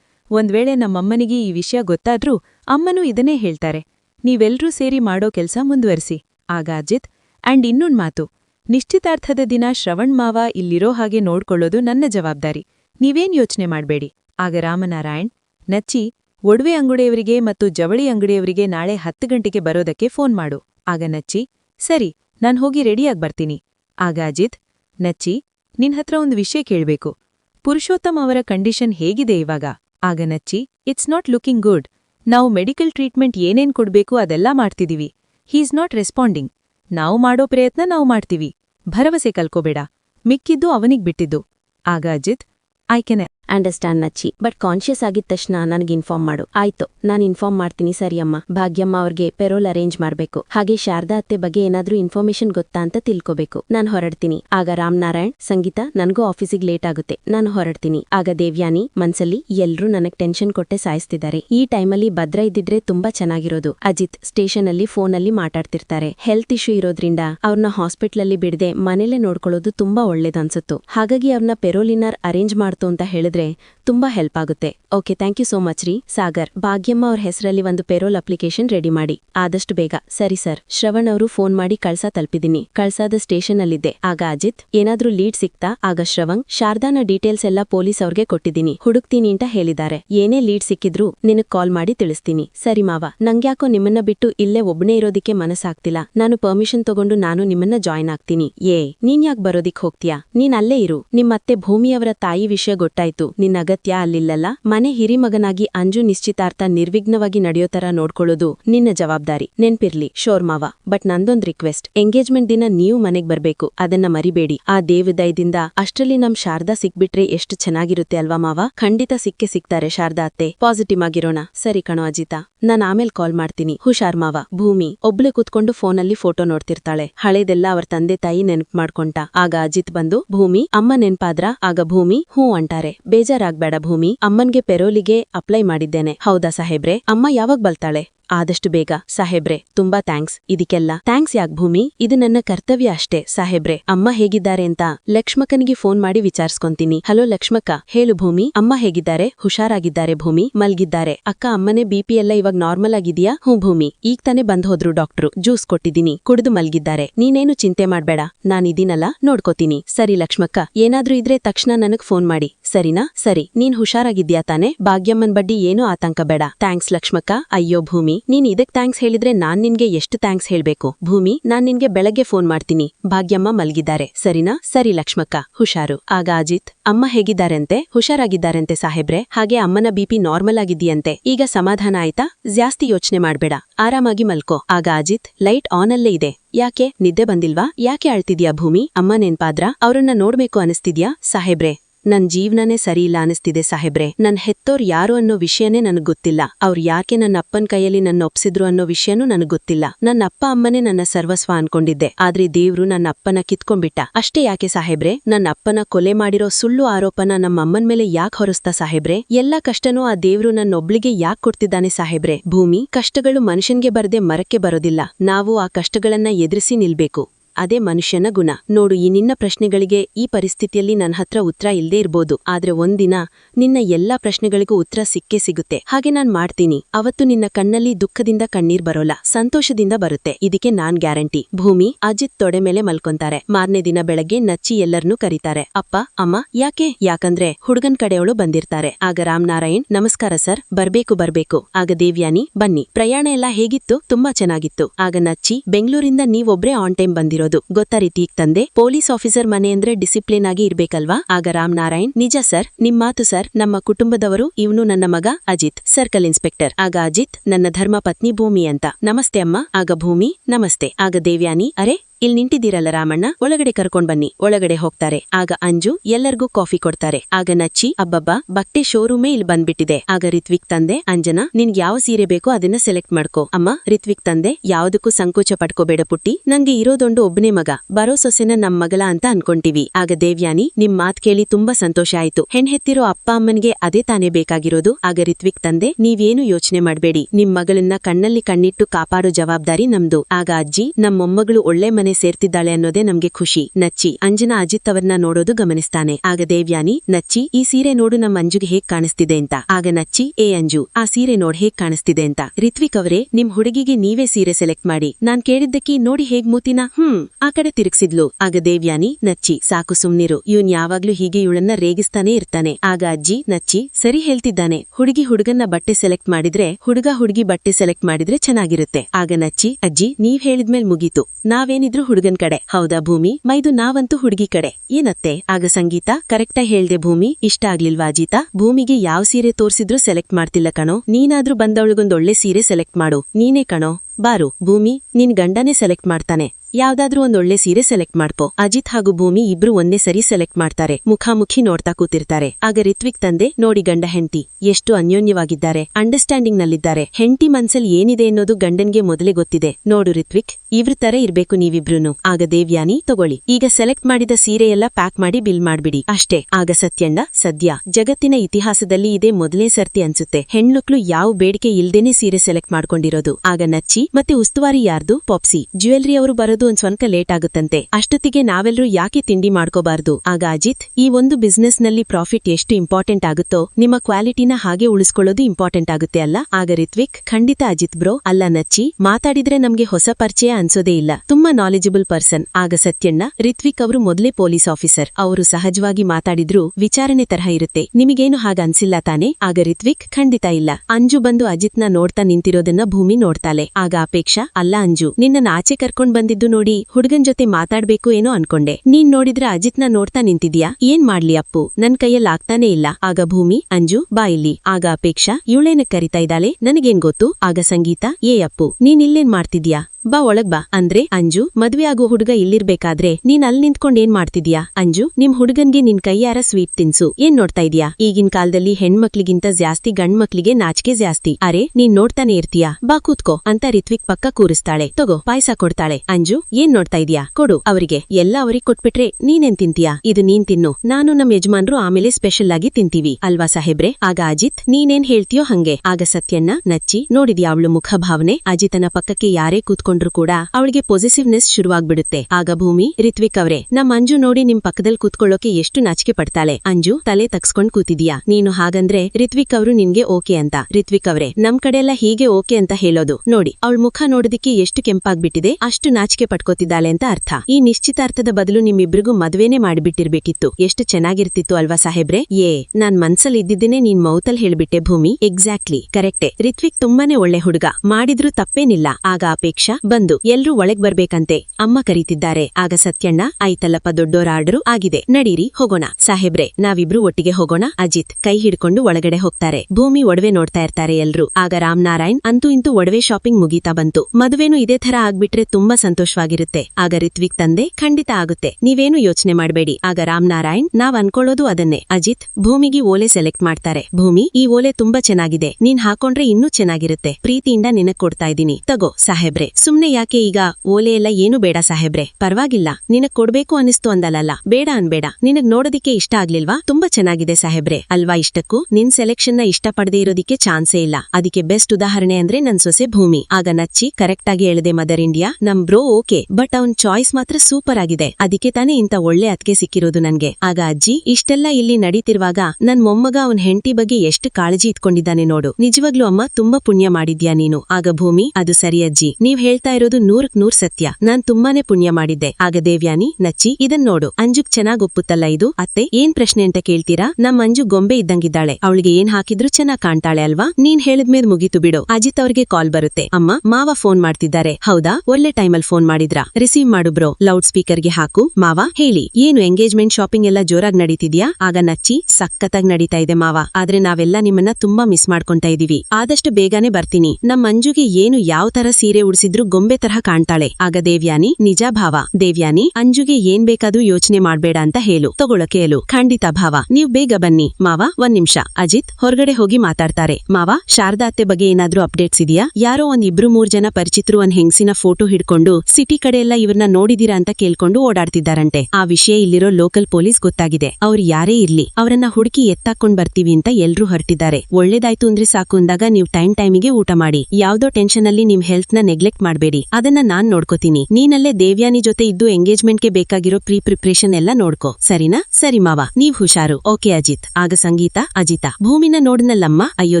B: ಒಂದ್ವೇಳೆ ನಮ್ಮಮ್ಮನಿಗೆ ಈ ವಿಷಯ ಗೊತ್ತಾದ್ರೂ ಅಮ್ಮನೂ ಇದನ್ನೇ ಹೇಳ್ತಾರೆ. ನೀವೆಲ್ರೂ ಸೇರಿ ಮಾಡೋ ಕೆಲ್ಸ ಮುಂದುವರಿಸಿ. ಆಗ ಅಜಿತ್, ಅಂಡ್ ಇನ್ನೊಂದ್ ಮಾತು. ನಿಶ್ಚಿತಾರ್ಥದ ದಿನ ಶ್ರವಣ್ ಮಾವ ಇಲ್ಲಿರೋ ಹಾಗೆ ನೋಡ್ಕೊಳ್ಳೋದು ನನ್ನ ಜವಾಬ್ದಾರಿ. ನೀವೇನ್ ಯೋಚನೆ ಮಾಡ್ಬೇಡಿ. ಆಗ ರಾಮನಾರಾಯಣ್, ನಚ್ಚಿ, ಒಡವೆ ಅಂಗಡಿಯವರಿಗೆ ಮತ್ತು ಜವಳಿ ಅಂಗಡಿಯವರಿಗೆ ನಾಳೆ ಹತ್ತು ಗಂಟೆಗೆ ಬರೋದಕ್ಕೆ ಫೋನ್ ಮಾಡು. ಆಗ ನಚ್ಚಿ, ಸರಿ, ನಾನ್ ಹೋಗಿ ರೆಡಿಯಾಗಿ ಬರ್ತೀನಿ. ಆಗ ಅಜಿತ್, ನಚ್ಚಿ, ನಿನ್ ಹತ್ರ ಒಂದು ವಿಷಯ ಕೇಳ್ಬೇಕು. ಪುರುಷೋತ್ತಮ್ ಅವರ ಕಂಡೀಷನ್ ಹೇಗಿದೆ ಇವಾಗ? ಆಗ Nachchi, it's not looking good. ನಾವು ಮೆಡಿಕಲ್ ಟ್ರೀಟ್ಮೆಂಟ್ ಏನೇನ್ ಕೊಡ್ಬೇಕು ಅದೆಲ್ಲ ಮಾಡ್ತಿದೀವಿ. He's not responding. ನಾವು ಮಾಡೋ ಪ್ರಯತ್ನ ನಾವು ಮಾಡ್ತೀವಿ. ಭರವಸೆ ಕಲ್ಕೋಬೇಡ. ಮಿಕ್ಕಿದ್ದು ಅವನಿಗ್ ಬಿಟ್ಟಿದ್ದು. ಆಗ Ajith I can
C: understand Nachchi. But conscious ಆಗಿದ ತಕ್ಷಣ ನನಗೆ ಇನ್ಫಾರ್ಮ್ ಮಾಡು. ಆಯ್ತು, ನಾನು ಇನ್ಫಾರ್ಮ್ ಮಾಡ್ತೀನಿ, ಸರಿಯಮ್ಮ. ಭಾಗ್ಯಮ್ಮ ಅವ್ರಿಗೆ ಪೆರೋಲ್ ಅರೇಂಜ್ ಮಾಡ್ಬೇಕು. ಹಾಗೆ ಶಾರದಾ ಅತ್ತೆ ಬಗ್ಗೆ ಏನಾದ್ರೂ ಇನ್ಫಾರ್ಮೇಶನ್ ಗೊತ್ತಾ ಅಂತ ತಿಳ್ಕೋಬೇಕು. ನಾನು ಹೊರಡ್ತೀನಿ. ಆಗ ರಾಮನಾರಾಯಣ್ ಸಂಗೀತ ನನಗೂ ಆಫೀಸಿಗೆ ಲೇಟ್ ಆಗುತ್ತೆ. ನಾನು ಹೊರಡ್ತೀನಿ. ಆಗ ದೇವ್ಯಾನಿ, ಮನ್ಸಲ್ಲಿ ಎಲ್ರೂ ನನಗ್ ಟೆನ್ಷನ್ ಕೊಟ್ಟೆ ಸಾಯಿಸ್ತಿದ್ದಾರೆ. ಈ ಟೈಮಲ್ಲಿ ಭದ್ರ ಇದ್ದಿದ್ರೆ ತುಂಬಾ ಚೆನ್ನಾಗಿರೋದು. ಅಜಿತ್ ಸ್ಟೇಷನ್ ಅಲ್ಲಿ ಫೋನ್ ಅಲ್ಲಿ ಮಾತಾಡ್ತಿರ್ತಾರೆ. ಹೆಲ್ತ್ ಇಶ್ಯೂ ಇರೋದ್ರಿಂದ ಅವ್ರನ್ನ ಹಾಸ್ಪಿಟ್ಲಲ್ಲಿ ಬಿಡದೆ ಮನೇಲೆ ನೋಡ್ಕೊಳ್ಳೋದು ತುಂಬಾ ಒಳ್ಳೇದನ್ಸುತ್ತು ಹಾಗಾಗಿ ಅವ್ರನ್ನ ಪೆರೋಲಿನಾರ್ ಅರೇಂಜ್ ಮಾಡ್ತು ಅಂತ ಹೇಳಿದ್ರೆ ಹೇಳಿದ್ರೆ ತುಂಬಾ ಹೆಲ್ಪ್ ಆಗುತ್ತೆ. Okay thank you so much ರೀ. ಸಾಗರ್, ಭಾಗ್ಯಮ್ಮ ಅವ್ರ ಹೆಸರಲ್ಲಿ ಒಂದು ಪೆರೋಲ್ ಅಪ್ಲಿಕೇಶನ್ ರೆಡಿ ಮಾಡಿ. ಆದಷ್ಟು ಬೇಗ. ಸರಿ ಸರ್ ಶ್ರವಣ್ ಅವರು ಫೋನ್ ಮಾಡಿ ಕಳ್ಸಾ ತಲುಪಿದ್ದೀನಿ. ಕಳ್ಸಾದ ಸ್ಟೇಷನ್ ಅಲ್ಲಿದ್ದೆ ಆಗ ಅಜಿತ್, ಏನಾದ್ರೂ ಲೀಡ್ ಸಿಕ್ತಾ? ಆಗ ಶ್ರವಂಗ್, ಶಾರದಾನ ಡೀಟೇಲ್ಸ್ ಎಲ್ಲ ಪೊಲೀಸ್ ಅವ್ರಿಗೆ ಕೊಟ್ಟಿದ್ದೀನಿ. ಹುಡುಕ್ತೀನಿ ಅಂತ ಹೇಳಿದ್ದಾರೆ. ಏನೇ ಲೀಡ್ ಸಿಕ್ಕಿದ್ರು ನಿನಗ್ ಕಾಲ್ ಮಾಡಿ ತಿಳಿಸ್ತೀನಿ. ಸರಿ ಮಾವ. ನಂಗ್ಯಾಕೋ ನಿಮ್ಮನ್ನ ಬಿಟ್ಟು ಇಲ್ಲೇ ಒಬ್ಬನೇ ಇರೋದಿಕ್ಕೆ ಮನಸ್ಸಾಗ್ತಿಲ್ಲ. ನಾನು ಪರ್ಮಿಷನ್ ತಗೊಂಡು ನಾನು ನಿಮ್ಮನ್ನ ಜಾಯ್ನ್ ಆಗ್ತೀನಿ. ಏ ನೀನ್ ಯಾಕ್ ಬರೋದಿಕ್ ಹೋಗ್ತೀಯಾ? ನೀನ್ ಅಲ್ಲೇ ಇರು. ನಿಮ್ಮತ್ತೆ ಭೂಮಿಯವರ ತಾಯಿ ವಿಷಯ ಗೊತ್ತಾಯ್ತು. ನಿನ್ನ ಅಗತ್ಯ ಅಲ್ಲಿಲ್ಲಲ್ಲ? ಮನೆ ಹಿರಿಮಗನಾಗಿ ಅಂಜು ನಿಶ್ಚಿತಾರ್ಥ ನಿರ್ವಿಘ್ನವಾಗಿ ನಡೆಯೋ ತರ ನೋಡ್ಕೊಳ್ಳೋದು ನಿನ್ನ ಜವಾಬ್ದಾರಿ. ನೆನ್ಪಿರ್ಲಿ ಶೋರ್ ಮಾವ ಬಟ್ ನಂದೊಂದ್ ರಿಕ್ವೆಸ್ಟ್. ಎಂಗೇಜ್ಮೆಂಟ್ ದಿನ ನೀವು ಮನೆಗ್ ಬರ್ಬೇಕು. ಅದನ್ನ ಮರಿಬೇಡಿ. ಆ ದೇವದಯದಿಂದ ಅಷ್ಟರಲ್ಲಿ ನಮ್ ಶಾರದಾ ಸಿಕ್ಬಿಟ್ರೆ ಎಷ್ಟು ಚೆನ್ನಾಗಿರುತ್ತೆ ಅಲ್ವಾ ಮಾವ? ಖಂಡಿತ ಸಿಕ್ಕೆ ಸಿಗ್ತಾರೆ ಶಾರದಾ ಅತ್ತೆ. ಪಾಸಿಟಿವ್ ಆಗಿರೋಣ. ಸರಿ ಕಣೋ ಅಜಿತಾ. ನಾನ್ ಆಮೇಲೆ ಕಾಲ್ ಮಾಡ್ತೀನಿ. ಹುಷಾರ್ ಮಾವ. ಭೂಮಿ, ಒಬ್ಳೆ ಕೂತ್ಕೊಂಡು ಫೋನಲ್ಲಿ ಫೋಟೋ ನೋಡ್ತಿರ್ತಾಳೆ. ಹಳೇದೆಲ್ಲ ಅವರ ತಂದೆ ತಾಯಿ ನೆನ್ಪ್ ಮಾಡ್ಕೊಂಟ. ಆಗ ಅಜಿತ್ ಬಂದು, ಭೂಮಿ, ಅಮ್ಮ ನೆನ್ಪಾದ್ರ? ಆಗ ಭೂಮಿ ಹೂ ಅಂತಾರೆ. ಬೇಜಾರಾಗ್ಬೇಡ ಭೂಮಿ. ಅಮ್ಮನ್ಗೆ ಪೆರೋಲಿಗೆ ಅಪ್ಲೈ ಮಾಡಿದ್ದೇನೆ. ಹೌದಾ ಸಾಹೇಬ್ರೆ? ಅಮ್ಮ ಯಾವಾಗ ಬಲ್ತಾಳೆ ಆದಷ್ಟು ಬೇಗ. ಸಾಹೇಬ್ರೆ, ತುಂಬಾ ಥ್ಯಾಂಕ್ಸ್. ಇದಕ್ಕೆಲ್ಲ ಥ್ಯಾಂಕ್ಸ್ ಯಾಕ್ ಭೂಮಿ? ಇದು ನನ್ನ ಕರ್ತವ್ಯ ಅಷ್ಟೇ. ಸಾಹೇಬ್ರೆ, ಅಮ್ಮ ಹೇಗಿದ್ದಾರೆ ಅಂತ ಲಕ್ಷ್ಮಕನಿಗೆ ಫೋನ್ ಮಾಡಿ ವಿಚಾರಿಸ್ಕೊಂತೀನಿ. ಹಲೋ ಲಕ್ಷ್ಮಕ್ಕ, ಹೇಳು ಭೂಮಿ. ಅಮ್ಮ ಹೇಗಿದ್ದಾರೆ? ಹುಷಾರಾಗಿದ್ದಾರೆ ಭೂಮಿ. ಮಲ್ಗಿದ್ದಾರೆ. ಅಕ್ಕ ಅಮ್ಮನೆ ಬಿಪಿ ಎಲ್ಲ ಇವಾಗ ನಾರ್ಮಲ್ ಆಗಿದೆಯಾ? ಹ್ಞೂ ಭೂಮಿ. ಈಗ ತಾನೇ ಬಂದ್ ಹೋದ್ರು ಡಾಕ್ಟ್ರು. ಜ್ಯೂಸ್ ಕೊಟ್ಟಿದ್ದೀನಿ. ಕುಡಿದು ಮಲ್ಗಿದ್ದಾರೆ. ನೀನೇನು ಚಿಂತೆ ಮಾಡ್ಬೇಡ. ನಾನಿದ್ದೀನಲ್ಲ ನೋಡ್ಕೋತೀನಿ. ಸರಿ ಲಕ್ಷ್ಮಕ್ಕ, ಏನಾದ್ರೂ ಇದ್ರೆ ತಕ್ಷಣ ನನಗ್ ಫೋನ್ ಮಾಡಿ. ಸರಿನಾ? ಸರಿ. ನೀನ್ ಹುಷಾರಾಗಿದ್ಯಾ ತಾನೆ? ಭಾಗ್ಯಮ್ಮನ್ ಬಡ್ಡಿ ಏನೂ ಆತಂಕ ಬೇಡ. ಥ್ಯಾಂಕ್ಸ್ ಲಕ್ಷ್ಮಕ್ಕ. ಅಯ್ಯೋ ಭೂಮಿ. ನೀನ್ ಇದಕ್ ಥ್ಯಾಂಕ್ಸ್ ಹೇಳಿದ್ರೆ ನಾನ್ ನಿನ್ಗೆ ಎಷ್ಟು ಥ್ಯಾಂಕ್ಸ್ ಹೇಳ್ಬೇಕು? ಭೂಮಿ, ನಾನ್ ನಿನ್ಗೆ ಬೆಳಗ್ಗೆ ಫೋನ್ ಮಾಡ್ತೀನಿ. ಭಾಗ್ಯಮ್ಮ ಮಲ್ಗಿದ್ದಾರೆ. ಸರಿನಾ? ಸರಿ ಲಕ್ಷ್ಮಕ್ಕ. ಹುಷಾರು. ಆಗ ಅಜಿತ್, ಅಮ್ಮ ಹೇಗಿದ್ದಾರಂತೆ? ಹುಷಾರಾಗಿದ್ದಾರಂತೆ ಸಾಹೇಬ್ರೆ. ಹಾಗೆ ಅಮ್ಮನ ಬಿಪಿ ನಾರ್ಮಲ್ ಆಗಿದ್ಯಂತೆ ಈಗ ಸಮಾಧಾನ ಆಯ್ತಾ? ಜಾಸ್ತಿ ಯೋಚನೆ ಮಾಡ್ಬೇಡ. ಆರಾಮಾಗಿ ಮಲ್ಕೋ. ಆಗ ಅಜಿತ್ ಲೈಟ್ ಆನ್ ಅಲ್ಲೇ ಇದೆ. ಯಾಕೆ? ನಿದ್ದೆ ಬಂದಿಲ್ವಾ? ಯಾಕೆ ಅಳ್ತಿದ್ಯಾ ಭೂಮಿ? ಅಮ್ಮ ನೆನ್ಪಾದ್ರ? ಅವ್ರನ್ನ ನೋಡ್ಬೇಕು ಅನಿಸ್ತಿದ್ಯಾ? ಸಾಹೇಬ್ರೆ ನನ್ ಜೀವನನೇ ಸರಿಯಿಲ್ಲ ಅನಿಸ್ತಿದೆ ಸಾಹೇಬ್ರೆ. ನನ್ ಹೆತ್ತೋರ್ ಯಾರು ಅನ್ನೋ ವಿಷಯನೇ ನನಗ್ ಗೊತ್ತಿಲ್ಲ. ಅವ್ರ್ ಯಾಕೆ ನನ್ನ ಅಪ್ಪನ್ ಕೈಯಲ್ಲಿ ನನ್ನ ಒಪ್ಸಿದ್ರು ಅನ್ನೋ ವಿಷಯನೂ ನನಗ್ ಗೊತ್ತಿಲ್ಲ. ನನ್ನ ಅಪ್ಪ ಅಮ್ಮನೇ ನನ್ನ ಸರ್ವಸ್ವ ಅನ್ಕೊಂಡಿದ್ದೆ. ಆದ್ರೆ ದೇವ್ರು ನನ್ನ ಅಪ್ಪನ ಕಿತ್ಕೊಂಡ್ಬಿಟ್ಟ. ಅಷ್ಟೇ ಯಾಕೆ ಸಾಹೇಬ್ರೆ? ನನ್ನ ಅಪ್ಪನ ಕೊಲೆ ಮಾಡಿರೋ ಸುಳ್ಳು ಆರೋಪನ ನಮ್ಮ ಅಮ್ಮನ್ ಮೇಲೆ ಯಾಕ್ ಹೊರಸ್ತಾ ಸಾಹೇಬ್ರೆ? ಎಲ್ಲಾ ಕಷ್ಟನೂ ಆ ದೇವ್ರು ನನ್ನೊಬ್ಳಿಗೆ ಯಾಕ್ ಕೊಡ್ತಿದ್ದಾನೆ ಸಾಹೇಬ್ರೆ? ಭೂಮಿ ಕಷ್ಟಗಳು ಮನುಷ್ಯನ್ಗೆ ಬರದೆ ಮರಕ್ಕೆ ಬರೋದಿಲ್ಲ. ನಾವು ಆ ಕಷ್ಟಗಳನ್ನ ಎದುರಿಸಿ ನಿಲ್ಬೇಕು. ಅದೇ ಮನುಷ್ಯನ ಗುಣ. ನೋಡು, ಈ ನಿನ್ನ ಪ್ರಶ್ನೆಗಳಿಗೆ ಈ ಪರಿಸ್ಥಿತಿಯಲ್ಲಿ ನನ್ನ ಹತ್ರ ಉತ್ತರ ಇಲ್ದೇ ಇರ್ಬೋದು. ಆದ್ರೆ ಒಂದಿನ ನಿನ್ನ ಎಲ್ಲಾ ಪ್ರಶ್ನೆಗಳಿಗೂ ಉತ್ತರ ಸಿಕ್ಕೇ ಸಿಗುತ್ತೆ. ಹಾಗೆ ನಾನ್ ಮಾಡ್ತೀನಿ. ಅವತ್ತು ನಿನ್ನ ಕಣ್ಣಲ್ಲಿ ದುಃಖದಿಂದ ಕಣ್ಣೀರ್ ಬರೋಲ್ಲ, ಸಂತೋಷದಿಂದ ಬರುತ್ತೆ. ಇದಕ್ಕೆ ನಾನ್ ಗ್ಯಾರಂಟಿ. ಭೂಮಿ, ಅಜಿತ್ ತೊಡೆ ಮೇಲೆ ಮಲ್ಕೊಂತಾರೆ. ಮಾರನೇ ದಿನ ಬೆಳಗ್ಗೆ ನಚ್ಚಿ ಎಲ್ಲರನ್ನೂ ಕರೀತಾರೆ. ಅಪ್ಪ, ಅಮ್ಮ, ಯಾಕೆ? ಯಾಕಂದ್ರೆ ಹುಡುಗನ್ ಕಡೆಯವಳು ಬಂದಿರ್ತಾರೆ. ಆಗ ರಾಮನಾರಾಯಣ್, ನಮಸ್ಕಾರ ಸರ್, ಬರ್ಬೇಕು ಬರ್ಬೇಕು. ಆಗ ದೇವ್ಯಾನಿ, ಬನ್ನಿ. ಪ್ರಯಾಣ ಎಲ್ಲ ಹೇಗಿತ್ತು? ತುಂಬಾ ಚೆನ್ನಾಗಿತ್ತು. ಆಗ ನಚ್ಚಿ, ಬೆಂಗಳೂರಿಂದ ನೀವೊಬ್ರೇ ಆನ್ ಟೈಮ್ ಬಂದಿರೋದು ಗೊತ್ತಾ ರೀತಿ? ತಂದೆ, ಪೊಲೀಸ್ ಆಫೀಸರ್ ಮನೆ ಅಂದ್ರೆ ಡಿಸಿಪ್ಲಿನ್ ಆಗಿ ಇರ್ಬೇಕಲ್ವಾ? ಆಗ ರಾಮ್ ನಾರಾಯಣ್, ನಿಜ ಸರ್, ನಿಮ್ ಮಾತು ಸರ್, ನಮ್ಮ ಕುಟುಂಬದವರು, ಇವನು ನನ್ನ ಮಗ ಅಜಿತ್, ಸರ್ಕಲ್ ಇನ್ಸ್ಪೆಕ್ಟರ್. ಆಗ ಅಜಿತ್, ನನ್ನ ಧರ್ಮ ಪತ್ನಿ ಭೂಮಿ ಅಂತ. ನಮಸ್ತೆ ಅಮ್ಮ, ಆಗ ಭೂಮಿ, ನಮಸ್ತೆ. ಆಗ ದೇವ್ಯಾನಿ, ಅರೆ ಇಲ್ ನಿಂತಿದ್ದೀರಲ್ಲ ರಾಮಣ್ಣ? ಒಳಗಡೆ ಕರ್ಕೊಂಡ್ ಬನ್ನಿ. ಒಳಗಡೆ ಹೋಗ್ತಾರೆ. ಆಗ ಅಂಜು ಎಲ್ಲರಿಗೂ ಕಾಫಿ ಕೊಡ್ತಾರೆ. ಆಗ ನಚ್ಚಿ, ಅಬ್ಬಬ್ಬ, ಬಟ್ಟೆ ಶೋರೂಮೇ ಇಲ್ಲಿ ಬಂದ್ಬಿಟ್ಟಿದೆ. ಆಗ ರಿತ್ವಿಕ್ ತಂದೆ, ಅಂಜನಾ, ನಿನ್ಗೆ ಯಾವ ಸೀರೆ ಬೇಕೋ ಅದನ್ನ ಸೆಲೆಕ್ಟ್ ಮಾಡ್ಕೋ. ಅಮ್ಮ, ರಿತ್ವಿಕ್ ತಂದೆ, ಯಾವ್ದಕ್ಕೂ ಸಂಕೋಚ ಪಡ್ಕೋಬೇಡ ಪುಟ್ಟಿ. ನಂಗೆ ಇರೋದೊಂದು ಒಬ್ನೇ ಮಗ. ಬರೋ ಸೊಸೆನ ನಮ್ ಮಗಳ ಅಂತ ಅನ್ಕೊಂತೀವಿ. ಆಗ ದೇವ್ಯಾನಿ, ನಿಮ್ ಮಾತ್ ಕೇಳಿ ತುಂಬಾ ಸಂತೋಷ ಆಯ್ತು. ಹೆಣ್ಹೆತ್ತಿರೋ ಅಪ್ಪ ಅಮ್ಮನ್ಗೆ ಅದೇ ತಾನೇ ಬೇಕಾಗಿರೋದು. ಆಗ ರಿತ್ವಿಕ್ ತಂದೆ, ನೀವೇನು ಯೋಚನೆ ಮಾಡ್ಬೇಡಿ. ನಿಮ್ ಮಗಳನ್ನ ಕಣ್ಣಲ್ಲಿ ಕಣ್ಣಿಟ್ಟು ಕಾಪಾಡೋ ಜವಾಬ್ದಾರಿ ನಮ್ದು. ಆಗ ಅಜ್ಜಿ, ನಮ್ಮೊಮ್ಮಗಳು ಒಳ್ಳೆ ಮನೆ ಸೇರ್ತಿದ್ದಾಳೆ ಅನ್ನೋದೇ ನಮ್ಗೆ ಖುಷಿ. ನಚ್ಚಿ, ಅಂಜನಾ ಅಜಿತ್ ಅವರನ್ನ ನೋಡೋದು ಗಮನಿಸ್ತಾನೆ. ಆಗ ದೇವ್ಯಾನಿ, ನಚ್ಚಿ, ಈ ಸೀರೆ ನೋಡು ನಮ್ ಅಂಜುಗೆ ಹೇಗ್ ಕಾಣಿಸ್ತಿದೆ ಅಂತ. ಆಗ ನಚ್ಚಿ, ಏ ಅಂಜು, ಆ ಸೀರೆ ನೋಡ್ ಹೇಗ್ ಕಾಣಿಸ್ತಿದೆ ಅಂತ. ರಿತ್ವಿಕ್ ಅವರೇ, ನಿಮ್ ಹುಡುಗಿಗೆ ನೀವೇ ಸೀರೆ ಸೆಲೆಕ್ಟ್ ಮಾಡಿ. ನಾನ್ ಕೇಳಿದ್ದಕ್ಕೆ ನೋಡಿ ಹೇಗ್ ಮೂತಿನ ಹ್ಮ್, ಆ ಕಡೆ ತಿರುಗಿಸಿದ್ಲು. ಆಗ ದೇವ್ಯಾನಿ, ನಚ್ಚಿ, ಸಾಕು ಸುಮ್ನಿರು. ಇವನ್ ಯಾವಾಗ್ಲೂ ಹೀಗೆ ಇವಳನ್ನ ರೇಗಿಸ್ತಾನೆ ಇರ್ತಾನೆ. ಆಗ ಅಜ್ಜಿ, ನಚ್ಚಿ, ಸರಿ ಹೇಳ್ತಿದ್ದಾನೆ. ಹುಡುಗಿ ಹುಡುಗನ್ನ ಬಟ್ಟೆ ಸೆಲೆಕ್ಟ್ ಮಾಡಿದ್ರೆ, ಹುಡುಗ ಹುಡುಗಿ ಬಟ್ಟೆ ಸೆಲೆಕ್ಟ್ ಮಾಡಿದ್ರೆ ಚೆನ್ನಾಗಿರುತ್ತೆ. ಆಗ ನಚ್ಚಿ, ಅಜ್ಜಿ, ನೀವ್ ಹೇಳಿದ್ಮೇಲ್ ಮುಗೀತು. ನಾವೇನಿದ್ರು ಹುಡುಗನ್ ಕಡೆ. ಹೌದಾ ಭೂಮಿ? ಮೈದು ನಾವಂತೂ ಹುಡುಗಿ ಕಡೆ. ಏನತ್ತೆ? ಆಗ ಸಂಗೀತ? ಕರೆಕ್ಟಾ ಹೇಳ್ದೆ ಭೂಮಿ. ಇಷ್ಟ ಆಗ್ಲಿಲ್ವಾ ಅಜಿತಾ? ಭೂಮಿಗೆ ಯಾವ ಸೀರೆ ತೋರಿಸಿದ್ರು ಸೆಲೆಕ್ಟ್ ಮಾಡ್ತಿಲ್ಲ ಕಣೋ. ನೀನಾದ್ರೂ ಬಂದವಳಿಗೊಂದೊಳ್ಳೆ ಸೀರೆ ಸೆಲೆಕ್ಟ್ ಮಾಡು. ನೀನೇ ಕಣೋ. ಬಾರು, ಭೂಮಿ, ನಿನ್ ಗಂಡನೇ ಸೆಲೆಕ್ಟ್ ಮಾಡ್ತಾನೆ. ಯಾವ್ದಾದ್ರೂ ಒಂದೊಳ್ಳೆ ಸೀರೆ ಸೆಲೆಕ್ಟ್ ಮಾಡ್ಪೋ ಅಜಿತ್ ಹಾಗೂ ಭೂಮಿ ಇಬ್ರು ಒಂದೇ ಸರಿ ಸೆಲೆಕ್ಟ್ ಮಾಡ್ತಾರೆ. ಮುಖಾಮುಖಿ ನೋಡ್ತಾ ಕೂತಿರ್ತಾರೆ. ಆಗ ರಿತ್ವಿಕ್ ತಂದೆ, ನೋಡಿ ಗಂಡ ಹೆಂಡತಿ, ಎಷ್ಟು ಅನ್ಯೋನ್ಯವಾಗಿದ್ದಾರೆ. ಅಂಡರ್ಸ್ಟ್ಯಾಂಡಿಂಗ್ ನಲ್ಲಿದ್ದಾರೆ ಹೆಂಡತಿ ಮನ್ಸಲ್ ಏನಿದೆ ಅನ್ನೋದು ಗಂಡನ್ಗೆ ಮೊದಲೇ ಗೊತ್ತಿದೆ. ನೋಡು ರಿತ್ವಿಕ್, ಇವ್ರ ತರ ಇರ್ಬೇಕು ನೀವಿಬ್ರು ಆಗ ದೇವ್ಯಾನಿ, ತಗೊಳ್ಳಿ. ಈಗ ಸೆಲೆಕ್ಟ್ ಮಾಡಿದ ಸೀರೆ ಎಲ್ಲ ಪ್ಯಾಕ್ ಮಾಡಿ ಬಿಲ್ ಮಾಡ್ಬಿಡಿ. ಅಷ್ಟೇ. ಆಗ ಸತ್ಯಣ್ಣ, ಸದ್ಯ. ಜಗತ್ತಿನ ಇತಿಹಾಸದಲ್ಲಿ ಇದೇ ಮೊದಲೇ ಸರ್ತಿ ಅನ್ಸುತ್ತೆ. ಹೆಣ್ಮಕ್ಳು ಯಾವ ಬೇಡಿಕೆ ಇಲ್ದೇನೆ ಸೀರೆ ಸೆಲೆಕ್ಟ್ ಮಾಡ್ಕೊಂಡಿರೋದು. ಆಗ ನಚ್ಚಿ ಮತ್ತೆ ಉಸ್ತುವಾರಿ ಯಾರ್ದು? ಪಾಪ್ಸಿ. ಜ್ಯುವೆಲ್ರಿ ಅವರು ಬರೋದು ಬರೋದು ಒಂದ್ ಸ್ವಲ್ಪ ಲೇಟ್ ಆಗುತ್ತಂತೆ. ಅಷ್ಟೊತ್ತಿಗೆ ನಾವೆಲ್ಲರೂ ಯಾಕೆ ತಿಂಡಿ ಮಾಡ್ಕೋಬಾರ್ದು? ಆಗ ಅಜಿತ್, ಈ ಒಂದು ಬಿಸ್ನೆಸ್ನಲ್ಲಿ ಪ್ರಾಫಿಟ್ ಎಷ್ಟು ಇಂಪಾರ್ಟೆಂಟ್ ಆಗುತ್ತೋ, ನಿಮ್ಮ ಕ್ವಾಲಿಟಿನ ಹಾಗೆ ಉಳಿಸ್ಕೊಳ್ಳೋದು ಇಂಪಾರ್ಟೆಂಟ್ ಆಗುತ್ತೆ ಅಲ್ಲ? ಆಗ ರಿತ್ವಿಕ್, ಖಂಡಿತ ಅಜಿತ್ ಬ್ರೋ, ಅಲ್ಲ ನಚ್ಚಿ, ಮಾತಾಡಿದ್ರೆ ನಮ್ಗೆ ಹೊಸ ಪರಿಚಯ ಅನ್ಸೋದೇ ಇಲ್ಲ. ತುಂಬಾ ನಾಲೆಜಬಲ್ ಪರ್ಸನ್ ಆಗ ಸತ್ಯಣ್ಣ, ರಿತ್ವಿಕ್ ಅವರು ಮೊದಲೇ ಪೊಲೀಸ್ ಆಫೀಸರ್. ಅವರು ಸಹಜವಾಗಿ ಮಾತಾಡಿದ್ರು ವಿಚಾರಣೆ ತರಹ ಇರುತ್ತೆ. ನಿಮಗೇನು ಹಾಗ ಅನ್ಸಿಲ್ಲ ತಾನೆ? ಆಗ ರಿತ್ವಿಕ್, ಖಂಡಿತ ಇಲ್ಲ. ಅಂಜು ಬಂದು ಅಜಿತ್ನ ನೋಡ್ತಾ ನಿಂತಿರೋದನ್ನ ಭೂಮಿ ನೋಡ್ತಾಳೆ. ಆಗ ಅಪೇಕ್ಷಾ, ಅಲ್ಲ ಅಂಜು ನಿನ್ನ ಆಚೆ ಕರ್ಕೊಂಡ್ ಬಂದಿದ್ದು ನೋಡಿ ಹುಡುಗನ್ ಜೊತೆ ಮಾತಾಡ್ಬೇಕು ಏನೋ ಅನ್ಕೊಂಡೆ. ನೀನ್ ನೋಡಿದ್ರೆ ಅಜಿತ್ನ ನೋಡ್ತಾ ನಿಂತಿದ್ಯಾ? ಏನ್ ಮಾಡ್ಲಿ ಅಪ್ಪು? ನನ್ ಕೈಯಲ್ಲಿ ಆಗ್ತಾನೆ ಇಲ್ಲ. ಆಗ ಭೂಮಿ, ಅಂಜು, ಬಾ ಇಲ್ಲಿ. ಆಗ ಅಪೇಕ್ಷಾ, ಇವಳೇನ ಕರಿತಾ ಇದ್ದಾಳೆ? ನನಗೇನ್ ಗೊತ್ತು? ಆಗ ಸಂಗೀತ, ಏ ಅಪ್ಪು, ನೀನ್ ಇಲ್ಲೇನ್ ಮಾಡ್ತಿದ್ಯಾ? ಬಾ ಒಳಗ್ ಬಾ. ಅಂದ್ರೆ, ಅಂಜು, ಮದ್ವೆ ಆಗೋ ಹುಡುಗ ಇಲ್ಲಿರ್ಬೇಕಾದ್ರೆ, ನೀನ್ ಅಲ್ಲಿ ನಿಂತ್ಕೊಂಡ್ ಏನ್ ಮಾಡ್ತಿದ್ಯಾ? ಅಂಜು, ನಿಮ್ ಹುಡುಗನ್ಗೆ ನಿನ್ ಕೈಯಾರ ಸ್ವೀಟ್ ತಿನ್ಸು. ಏನ್ ನೋಡ್ತಾ ಇದೀಯಾ? ಈಗಿನ ಕಾಲದಲ್ಲಿ ಹೆಣ್ಮಕ್ಳಿಗಿಂತ ಜಾಸ್ತಿ ಗಂಡ್ಮಕ್ಳಿಗೆ ನಾಚಿಕೆ ಜಾಸ್ತಿ. ಅರೆ, ನೀನ್ ನೋಡ್ತಾನೆ ಇರ್ತೀಯಾ? ಬಾ ಕೂತ್ಕೋ ಅಂತ ರಿತ್ವಿಕ್ ಪಕ್ಕ ಕೂರಿಸ್ತಾಳೆ. ತಗೋ, ಪಾಯಸ ಕೊಡ್ತಾಳೆ. ಅಂಜು, ಏನ್ ನೋಡ್ತಾ ಇದೀಯಾ? ಕೊಡು, ಅವರಿಗೆ. ಎಲ್ಲ ಅವ್ರಿಗೆ ಕೊಟ್ಬಿಟ್ರೆ ನೀನೇನ್ ತಿಂತೀಯಾ? ಇದು ನೀನ್ ತಿನ್ನು. ನಾನು ನಮ್ ಯಜಮಾನ್ರು ಆಮೇಲೆ ಸ್ಪೆಷಲ್ ಆಗಿ ತಿಂತೀವಿ. ಅಲ್ವಾ ಸಾಹೇಬ್ರೆ? ಆಗ ಅಜಿತ್, ನೀನೇನ್ ಹೇಳ್ತೀಯೋ ಹಂಗೆ. ಆಗ ಸತ್ಯಣ್ಣ, ನಚ್ಚಿ, ನೋಡಿದ್ಯಾ ಅವಳು ಮುಖಭಾವನೆ? ಅಜಿತನ ಪಕ್ಕಕ್ಕೆ ಯಾರೇ ಕೂತ್ಕೊಂಡ್ರು ಕೂಡ ಅವಳಿಗೆ ಪೊಸಿಟಿವ್ನೆಸ್ ಶುರುವಾಗ್ಬಿಡುತ್ತೆ. ಆಗ ಭೂಮಿ, ರಿತ್ವಿಕ್ ಅವರೇ, ನಮ್ ಅಂಜು ನೋಡಿ ನಿಮ್ ಪಕ್ಕದಲ್ಲಿ ಕೂತ್ಕೊಳ್ಳೋಕೆ ಎಷ್ಟು ನಾಚಿಕೆ ಪಡ್ತಾಳೆ. ಅಂಜು, ತಲೆ ತಗ್ಸ್ಕೊಂಡ್ ಕೂತಿದ್ಯಾ? ನೀನು ಹಾಗಂದ್ರೆ ರಿತ್ವಿಕ್ ಅವರು ನಿನ್ಗೆ ಓಕೆ ಅಂತ. ರಿತ್ವಿಕ್ ಅವ್ರೆ, ನಮ್ ಕಡೆಲ್ಲ ಹೀಗೆ ಓಕೆ ಅಂತ ಹೇಳೋದು. ನೋಡಿ, ಅವಳ ಮುಖ ನೋಡೋದಿಕ್ಕೆ ಎಷ್ಟು ಕೆಂಪಾಗ್ಬಿಟ್ಟಿದೆ, ಅಷ್ಟು ನಾಚಿಕೆ ಪಡ್ಕೋತಿದ್ದಾಳೆ ಅಂತ ಅರ್ಥ. ಈ ನಿಶ್ಚಿತಾರ್ಥದ ಬದಲು ನಿಮ್ಮಿಬ್ರಿಗೂ ಮದ್ವೆನೇ ಮಾಡಿಬಿಟ್ಟಿರ್ಬೇಕಿತ್ತು. ಎಷ್ಟು ಚೆನ್ನಾಗಿರ್ತಿತ್ತು ಅಲ್ವಾ ಸಾಹೇಬ್ರೆ? ಏ, ನಾನ್ ಮನ್ಸಲ್ ಇದ್ದಿದ್ದೇನೆ, ನೀನ್ ಮೌತಲ್ ಹೇಳ್ಬಿಟ್ಟೆ ಭೂಮಿ. ಎಕ್ಸಾಕ್ಟ್ಲಿ ಕರೆಕ್ಟೆ ರಿತ್ವಿಕ್ ತುಂಬಾನೇ ಒಳ್ಳೆ ಹುಡುಗ. ಮಾಡಿದ್ರು ತಪ್ಪೇನಿಲ್ಲ. ಆಗ ಅಪೇಕ್ಷಾ ಬಂದು ಎಲ್ರೂ ಒಳಗ್ ಬರ್ಬೇಕಂತೆ, ಅಮ್ಮ ಕರೀತಿದ್ದಾರೆ. ಆಗ ಸತ್ಯಣ್ಣ ಆಯ್ತಲ್ಲಪ್ಪ ದೊಡ್ಡೋರ ಆರ್ಡರು ಆಗಿದೆ. ನಡೀರಿ, ಹೋಗೋಣ. ಸಾಹೇಬ್ರೆ, ನಾವಿಬ್ರು ಒಟ್ಟಿಗೆ ಹೋಗೋಣ. ಅಜಿತ್ ಕೈ ಹಿಡ್ಕೊಂಡು ಒಳಗಡೆ ಹೋಗ್ತಾರೆ. ಭೂಮಿ ಒಡವೆ ನೋಡ್ತಾ ಇರ್ತಾರೆ ಎಲ್ರು. ಆಗ ರಾಮನಾರಾಯಣ್, ಅಂತೂ ಇಂತೂ ಒಡವೆ ಶಾಪಿಂಗ್ ಮುಗೀತಾ ಬಂತು. ಮದುವೆನು ಇದೇ ತರ ಆಗ್ಬಿಟ್ರೆ ತುಂಬಾ ಸಂತೋಷವಾಗಿರುತ್ತೆ. ಆಗ ರಿತ್ವಿಕ್ ತಂದೆ, ಖಂಡಿತ ಆಗುತ್ತೆ. ನೀವೇನು ಯೋಚನೆ ಮಾಡಬೇಡಿ. ಆಗ ರಾಮನಾರಾಯಣ್, ನಾವ್ ಅನ್ಕೊಳ್ಳೋದು ಅದನ್ನೇ. ಅಜಿತ್, ಭೂಮಿಗೆ ಓಲೆ ಸೆಲೆಕ್ಟ್ ಮಾಡ್ತಾರೆ. ಭೂಮಿ, ಈ ಓಲೆ ತುಂಬಾ ಚೆನ್ನಾಗಿದೆ. ನೀನ್ ಹಾಕೊಂಡ್ರೆ ಇನ್ನೂ ಚೆನ್ನಾಗಿರುತ್ತೆ. ಪ್ರೀತಿಯಿಂದ ನಿನಗ್ ಕೊಡ್ತಾ ಇದ್ದೀನಿ. ತಗೋ, ಸಾಹೇಬ್ರೆ. ಸುಮ್ನೆ ಯಾಕೆ ಈಗ ಓಲೆ ಎಲ್ಲ ಏನು ಬೇಡ ಸಾಹೇಬ್ರೆ? ಪರವಾಗಿಲ್ಲ. ನಿನಗ್ ಕೊಡ್ಬೇಕು ಅನಿಸ್ತು ಅಂದಲಲ್ಲ ಬೇಡ ಅನ್ಬೇಡ. ನಿನಗ್ ನೋಡೋದಿಕ್ಕೆ ಇಷ್ಟ ಆಗ್ಲಿಲ್ವಾ? ತುಂಬಾ ಚೆನ್ನಾಗಿದೆ ಸಾಹೇಬ್ರೆ. ಅಲ್ವಾ ಇಷ್ಟಕ್ಕೂ? ನಿನ್ ಸೆಲೆಕ್ಷನ್ನ ಇಷ್ಟ ಪಡದೆ ಇರೋದಿಕ್ಕೆ ಚಾನ್ಸೇ ಇಲ್ಲ. ಅದಕ್ಕೆ ಬೆಸ್ಟ್ ಉದಾಹರಣೆ ಅಂದ್ರೆ ನನ್ ಸೊಸೆ ಭೂಮಿ. ಆಗ ನಚ್ಚಿ ಕರೆಕ್ಟ್ ಆಗಿ ಹೇಳಿದೆ, ಮದರ್ ಇಂಡಿಯಾ, ನಮ್ ಬ್ರೋ ಓಕೆ. ಬಟ್ ಅವ್ನ್ ಚಾಯ್ಸ್ ಮಾತ್ರ ಸೂಪರ್ ಆಗಿದೆ ಅದಕ್ಕೆ ತಾನೇ ಇಂತ ಒಳ್ಳೆ ಅತ್ಕೆ ಸಿಕ್ಕಿರೋದು ನನ್ಗೆ. ಆಗ ಅಜ್ಜಿ, ಇಷ್ಟೆಲ್ಲ ಇಲ್ಲಿ ನಡೀತಿರುವಾಗ ನನ್ ಮೊಮ್ಮಗ ಅವನ್ ಹೆಂಡತಿ ಬಗ್ಗೆ ಎಷ್ಟು ಕಾಳಜಿ ಇಟ್ಕೊಂಡಿದ್ದಾನೆ ನೋಡು. ನಿಜವಾಗ್ಲೂ ಅಮ್ಮ ತುಂಬಾ ಪುಣ್ಯ ಮಾಡಿದ್ಯಾ ನೀನು. ಆಗ ಭೂಮಿ, ಅದು ಸರಿ ಅಜ್ಜಿ. ನೀವ್ ಹೇಳ್ತಾ ಇರೋದು ನೂರಕ್ ನೂರ್ ಸತ್ಯ. ನಾನ್ ತುಂಬಾನೇ ಪುಣ್ಯ ಮಾಡಿದ್ದೆ. ಆಗ ದೇವ್ಯಾನಿ, ನಚ್ಚಿ, ಇದನ್ ನೋಡು. ಅಂಜುಕ್ ಚೆನ್ನಾಗ್ ಒಪ್ಪುತ್ತಲ್ಲ ಇದು? ಅತ್ತೆ, ಏನ್ ಪ್ರಶ್ನೆ ಅಂತ ಕೇಳ್ತೀರಾ? ನಮ್ ಅಂಜು ಗೊಂಬೆ ಇದ್ದಂಗಿದ್ದಾಳೆ. ಅವಳಿಗೆ ಏನ್ ಹಾಕಿದ್ರು ಚೆನ್ನಾಗ್ ಕಾಣ್ತಾಳೆ ಅಲ್ವಾ? ನೀನ್ ಹೇಳಿದ್ಮೇಲೆ ಮುಗಿತು ಬಿಡು. ಅಜಿತ್ ಅವ್ರಿಗೆ ಕಾಲ್ ಬರುತ್ತೆ. ಅಮ್ಮ, ಮಾವ ಫೋನ್ ಮಾಡ್ತಿದ್ದಾರೆ. ಹೌದಾ? ಒಳ್ಳೆ ಟೈಮಲ್ಲಿ ಫೋನ್ ಮಾಡಿದ್ರಾ? ರಿಸೀವ್ ಮಾಡು ಬ್ರೋ. ಲೌಡ್ ಸ್ಪೀಕರ್ಗೆ ಹಾಕು. ಮಾವ, ಹೇಳಿ. ಏನು ಎಂಗೇಜ್ಮೆಂಟ್ ಶಾಪಿಂಗ್ ಎಲ್ಲ ಜೋರಾಗಿ ನಡೀತಿದ್ಯಾ? ಆಗ ನಚ್ಚಿ, ಸಖತ್ತಾಗಿ ನಡೀತಾ ಇದೆ ಮಾವ. ಆದ್ರೆ ನಾವೆಲ್ಲ ನಿಮ್ಮನ್ನ ತುಂಬಾ ಮಿಸ್ ಮಾಡ್ಕೊಂತಾ ಇದೀವಿ. ಆದಷ್ಟು ಬೇಗನೆ ಬರ್ತೀನಿ. ನಮ್ ಮಂಜುಗೆ ಏನು ಯಾವ ತರ ಸೀರೆ ಉಡ್ಸಿದ್ರು ಗೊಂಬೆ ತರಹ ಕಾಣ್ತಾಳೆ. ಆಗ ದೇವ್ಯಾನಿ, ನಿಜ ಭಾವ, ದೇವ್ಯಾನಿ, ಅಂಜುಗೆ ಏನ್ ಬೇಕಾದ್ರೂ ಯೋಚನೆ ಮಾಡ್ಬೇಡ ಅಂತ ಹೇಳು. ತಗೊಳಕ್ಕೆ ಹೇಳು ಖಂಡಿತ ಭಾವ. ನೀವ್ ಬೇಗ ಬನ್ನಿ. ಮಾವ, ಒಂದ್ ನಿಮಿಷ. ಅಜಿತ್ ಹೊರಗಡೆ ಹೋಗಿ ಮಾತಾಡ್ತಾರೆ. ಮಾವ ಶಾರದಾ ಅತ್ತೆ ಬಗ್ಗೆ ಏನಾದ್ರೂ ಅಪ್ಡೇಟ್ಸ್ ಇದೆಯಾ? ಯಾರೋ ಒಂದ್ ಇಬ್ರು ಮೂರ್ ಜನ ಪರಿಚಿತರು ಒಂದ್ ಹೆಂಗ್ಸಿನ ಫೋಟೋ ಹಿಡ್ಕೊಂಡು, ಸಿಟಿ ಕಡೆ ಎಲ್ಲ ಇವ್ರನ್ನ ನೋಡಿದೀರಾ ಅಂತ ಕೇಳ್ಕೊಂಡು ಓಡಾಡ್ತಿದ್ದಾರಂತೆ. ಆ ವಿಷಯ ಇಲ್ಲಿರೋ ಲೋಕಲ್ ಪೊಲೀಸ್ ಗೊತ್ತಾಗಿದೆ. ಅವ್ರು ಯಾರೇ ಇರ್ಲಿ, ಅವರನ್ನ ಹುಡುಕಿ ಎತ್ತಾಕೊಂಡ್ ಬರ್ತೀವಿ ಅಂತ ಎಲ್ರೂ ಹೊರಟಿದ್ದಾರೆ. ಒಳ್ಳೇದಾಯ್ತು ಅಂದ್ರೆ ಸಾಕು ಅಂದಾಗ ನೀವು ಟೈಮ್ ಟೈಮಿಗೆ ಊಟ ಮಾಡಿ. ಯಾವ್ದೋ ಟೆನ್ಷನ್ ಅಲ್ಲಿ ನಿಮ್ ಹೆಲ್ತ್ನ ನೆಗ್ಲೆಕ್ಟ್ ಮಾಡ್ಬೇಡಿ ಅದನ್ನ ನಾನ್ ನೋಡ್ಕೋತೀನಿ. ನೀನಲ್ಲೇ ದೇವ್ಯಾನಿ ಜೊತೆ ಇದ್ದು ಎಂಗೇಜ್ಮೆಂಟ್ಗೆ ಬೇಕಾಗಿರೋ ಪ್ರೀ ಪ್ರಿಪ್ರೇಷನ್ ಎಲ್ಲ ನೋಡ್ಕೋ. ಸರಿನಾ? ಸರಿ ಮಾವ. ನೀವ್ ಹುಷಾರು. ಓಕೆ ಅಜಿತ್. ಆಗ ಸಂಗೀತ, ಅಜಿತ. ಭೂಮಿನ ನೋಡ್ನಲ್ಲಮ್ಮ ಅಯ್ಯೋ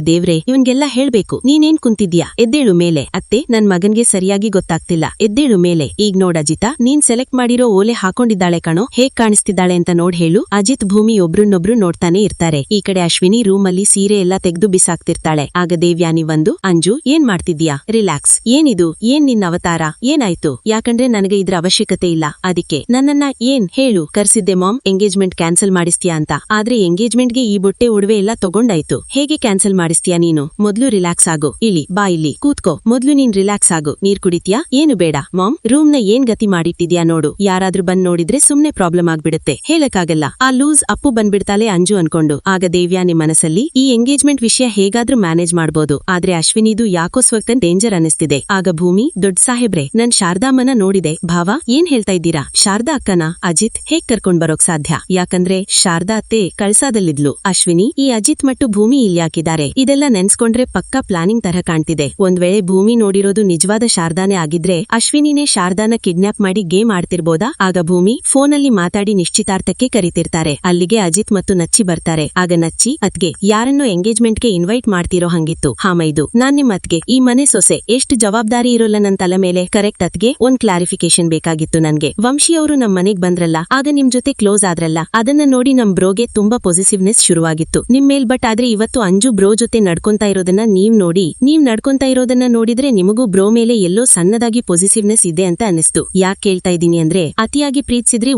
C: ದೇವ್ರೆ, ಇವನ್ಗೆಲ್ಲ ಹೇಳ್ಬೇಕು. ನೀನೇನ್ ಕುಂತಿದ್ಯಾ? ಎದ್ದೇಳು ಮೇಲೆ. ಅತ್ತೆ, ನನ್ ಮಗನ್ಗೆ ಸರಿಯಾಗಿ ಗೊತ್ತಾಗ್ತಿಲ್ಲ. ಎದ್ದೇಳು ಮೇಲೆ. ಈಗ ನೋಡ್ ಅಜಿತ, ನೀನ್ ಸೆಲೆಕ್ಟ್ ಮಾಡಿರೋ ಓಲೆ ಹಾಕೊಂಡಿದ್ದಾಳೆ ಕಣೋ. ಹೇಗ್ ಕಾಣಿಸ್ತಿದ್ದಾಳೆ ಅಂತ ನೋಡ್ ಹೇಳು. ಅಜಿತ್ ಭೂಮಿ ಒಬ್ರನ್ನೊಬ್ರು ನೋಡ್ತಾನೆ ಇರ್ತಾರೆ. ಈ ಕಡೆ ಅಶ್ವಿನಿ ರೂಮ್ ಅಲ್ಲಿ ಸೀರೆ ಎಲ್ಲ ತೆಗೆದು ಬಿಸಾಕ್ತಿರ್ತಾಳೆ. ಆಗ ದೇವ್ಯಾನಿ ಒಂದು ಅಂಜು, ಏನ್ ಮಾಡ್ತಿದ್ಯಾ? ರಿಲ್ಯಾಕ್ಸ್. ಏನಿದು? ಏನ್ ನಿನ್ನ ಅವತಾರ. ಏನಾಯ್ತು? ಯಾಕಂದ್ರೆ ನನಗೆ ಇದ್ರ ಅವಶ್ಯಕತೆ ಇಲ್ಲ. ಅದಕ್ಕೆ ನನ್ನನ್ನ ಏನ್ ಹೇಳು? ಕರ್ಸಿದ್ದೆ ಮಾಮ್, ಎಂಗೇಜ್ಮೆಂಟ್ ಕ್ಯಾನ್ಸಲ್ ಮಾಡಿಸ್ತೀಯಾ ಅಂತ. ಆದ್ರೆ ಎಂಗೇಜ್ಮೆಂಟ್ಗೆ ಈ ಬೊಟ್ಟೆ ಒಡವೆ ಎಲ್ಲ ತಗೊಂಡಾಯ್ತು. ಹೇಗೆ ಕ್ಯಾನ್ಸಲ್ ಮಾಡಿಸ್ತೀಯಾ ನೀನು? ಮೊದ್ಲು ರಿಲ್ಯಾಕ್ಸ್ ಆಗು. ಇಲ್ಲಿ, ಬಾ ಇಲ್ಲಿ. ಕೂತ್ಕೋ. ಮೊದ್ಲು ನೀನ್ ರಿಲ್ಯಾಕ್ಸ್ ಆಗು. ನೀರ್ ಕುಡಿತೀಯಾ? ಏನು ಬೇಡ. ಮಾಮ್ ರೂಮ್ನ ಏನ್ ಗತಿ ಮಾಡಿಟ್ಟಿದ್ಯಾ ನೋಡು. ಯಾರಾದ್ರೂ ಬಂದ್ ನೋಡಿದ್ರೆ ಸುಮ್ನೆ ಪ್ರಾಬ್ಲಮ್ ಆಗ್ಬಿಡುತ್ತೆ. ಹೇಳಕ್ಕಾಗಲ್ಲ. ಆ ಲೂಸ್ ಅಪ್ಪು ಬಂದ್ಬಿಡ್ತಾಳೆ ಅಂಜು ಅನ್ಕೊಂಡು. ಆಗ ದೇವ್ಯಾನಿ ಮನಸ್ಸಲ್ಲಿ, ಈ ಎಂಗೇಜ್ಮೆಂಟ್ ವಿಷಯ ಹೇಗಾದ್ರೂ ಮ್ಯಾನೇಜ್ ಮಾಡ್ಬೋದು. ಆದ್ರೆ ಅಶ್ವಿನಿದು ಯಾಕೋ ಸ್ವಲ್ಪ ಡೇಂಜರ್ ಅನಿಸ್ತಿದೆ ಆಗ ಭೂಮಿ ದೊಡ್ಡ ಸಾಹೇಬ್ರೆ, ನನ್ ಶಾರದಾಮ್ಮನ ನೋಡಿದೆ. ಭಾವ, ಏನ್ ಹೇಳ್ತಾ ಇದ್ದೀರಾ? ಶಾರದಾ ಅಕ್ಕನ, ಅಜಿತ್, ಹೇಗ್ ಕರ್ಕೊಂಡ್ ಬರೋಕ್ ಸಾಧ್ಯ? ಯಾಕಂದ್ರೆ ಶಾರದಾ ಅತ್ತೆ ಕಳ್ಸಾದಲ್ಲಿದ್ಲು. ಅಶ್ವಿನಿ, ಈ ಅಜಿತ್ ಮತ್ತು ಭೂಮಿ ಇಲ್ಯಾಕಿದ್ದಾರೆ. ಇದೆಲ್ಲ ನೆನ್ಸ್ಕೊಂಡ್ರೆ ಪಕ್ಕಾ ಪ್ಲಾನಿಂಗ್ ತರ ಕಾಣ್ತಿದೆ. ಒಂದ್ ವೇಳೆ ಭೂಮಿ ನೋಡಿರೋದು ನಿಜವಾದ ಶಾರದಾನೆ ಆಗಿದ್ರೆ ಅಶ್ವಿನಿನೇ ಶಾರದಾನ ಕಿಡ್ನಾಪ್ ಮಾಡಿ ಗೇಮ್ ಆಡ್ತಿರ್ಬೋದಾ? ಆಗ ಭೂಮಿ ಫೋನಲ್ಲಿ ಮಾತಾಡಿ ನಿಶ್ಚಿತಾರ್ಥಕ್ಕೆ ಕರಿತಿರ್ತಾರೆ. ಅಲ್ಲಿಗೆ ಅಜಿತ್ ಮತ್ತು ನಚ್ಚಿ ಬರ್ತಾರೆ. ಆಗ ನಚ್ಚಿ, ಅತ್ಗೆ, ಯಾರನ್ನು ಎಂಗೇಜ್ಮೆಂಟ್ಗೆ ಇನ್ವೈಟ್ ಮಾಡ್ತಿರೋ ಹಂಗಿತ್ತು. ಹಾಮೈದು, ನಾನ್ ನಿಮ್ ಅತ್ಗೆ, ಈ ಮನೆ ಸೊಸೆ, ಎಷ್ಟು ಜವಾಬ್ದಾರಿ ಇರೋಲ್ಲ ನನ್ ತಲೆ ಮೇಲೆ ಕರೆಕ್ಟ್ ಅತ್ಗೆ ಒಂದ್ ಕ್ಲಾರಿಫಿಕೇಶನ್ ಬೇಕಾಗಿತ್ತು ನನ್ಗೆ. ವಂಶಿ ಅವರು ನಮ್ ಮನೆಗ್ ಬಂದ್ರಲ್ಲ, ಆಗ ನಿಮ್ ಜೊತೆ ಕ್ಲೋಸ್ ಆದ್ರಲ್ಲ, ಅದನ್ನ ನೋಡಿ ನಮ್ ಬ್ರೋಗೆ ತುಂಬಾ ಪಾಸಿಟಿವ್ನೆಸ್ ಶುರುವಾಗಿತ್ತು. ನಿಮ್ ಮೇಲ್ ಬಟ್ ಆದ್ರೆ ಇವತ್ತು ಅಂಜು ಬ್ರೋ ಜೊತೆ ನಡ್ಕೊಂತಾ ಇರೋದನ್ನ ನೀವ್ ನೋಡಿ, ನೀವ್ ನಡ್ಕೊಂತಾ ಇರೋದನ್ನ ನೋಡಿದ್ರೆ ನಿಮಗೂ ಬ್ರೋ ಮೇಲೆ ಎಲ್ಲೋ ಸಣ್ಣದಾಗಿ ಪಾಸಿಟಿವ್ನೆಸ್ ಇದೆ ಅಂತ ಅನಿಸ್ತು ಯಾಕೆ ಕೇಳ್ತಾ ಇದೀನಿ ಅಂದ್ರೆ, ಅತಿಯಾಗಿ ಪ್ರೀತಿಸಿದ್ರೆ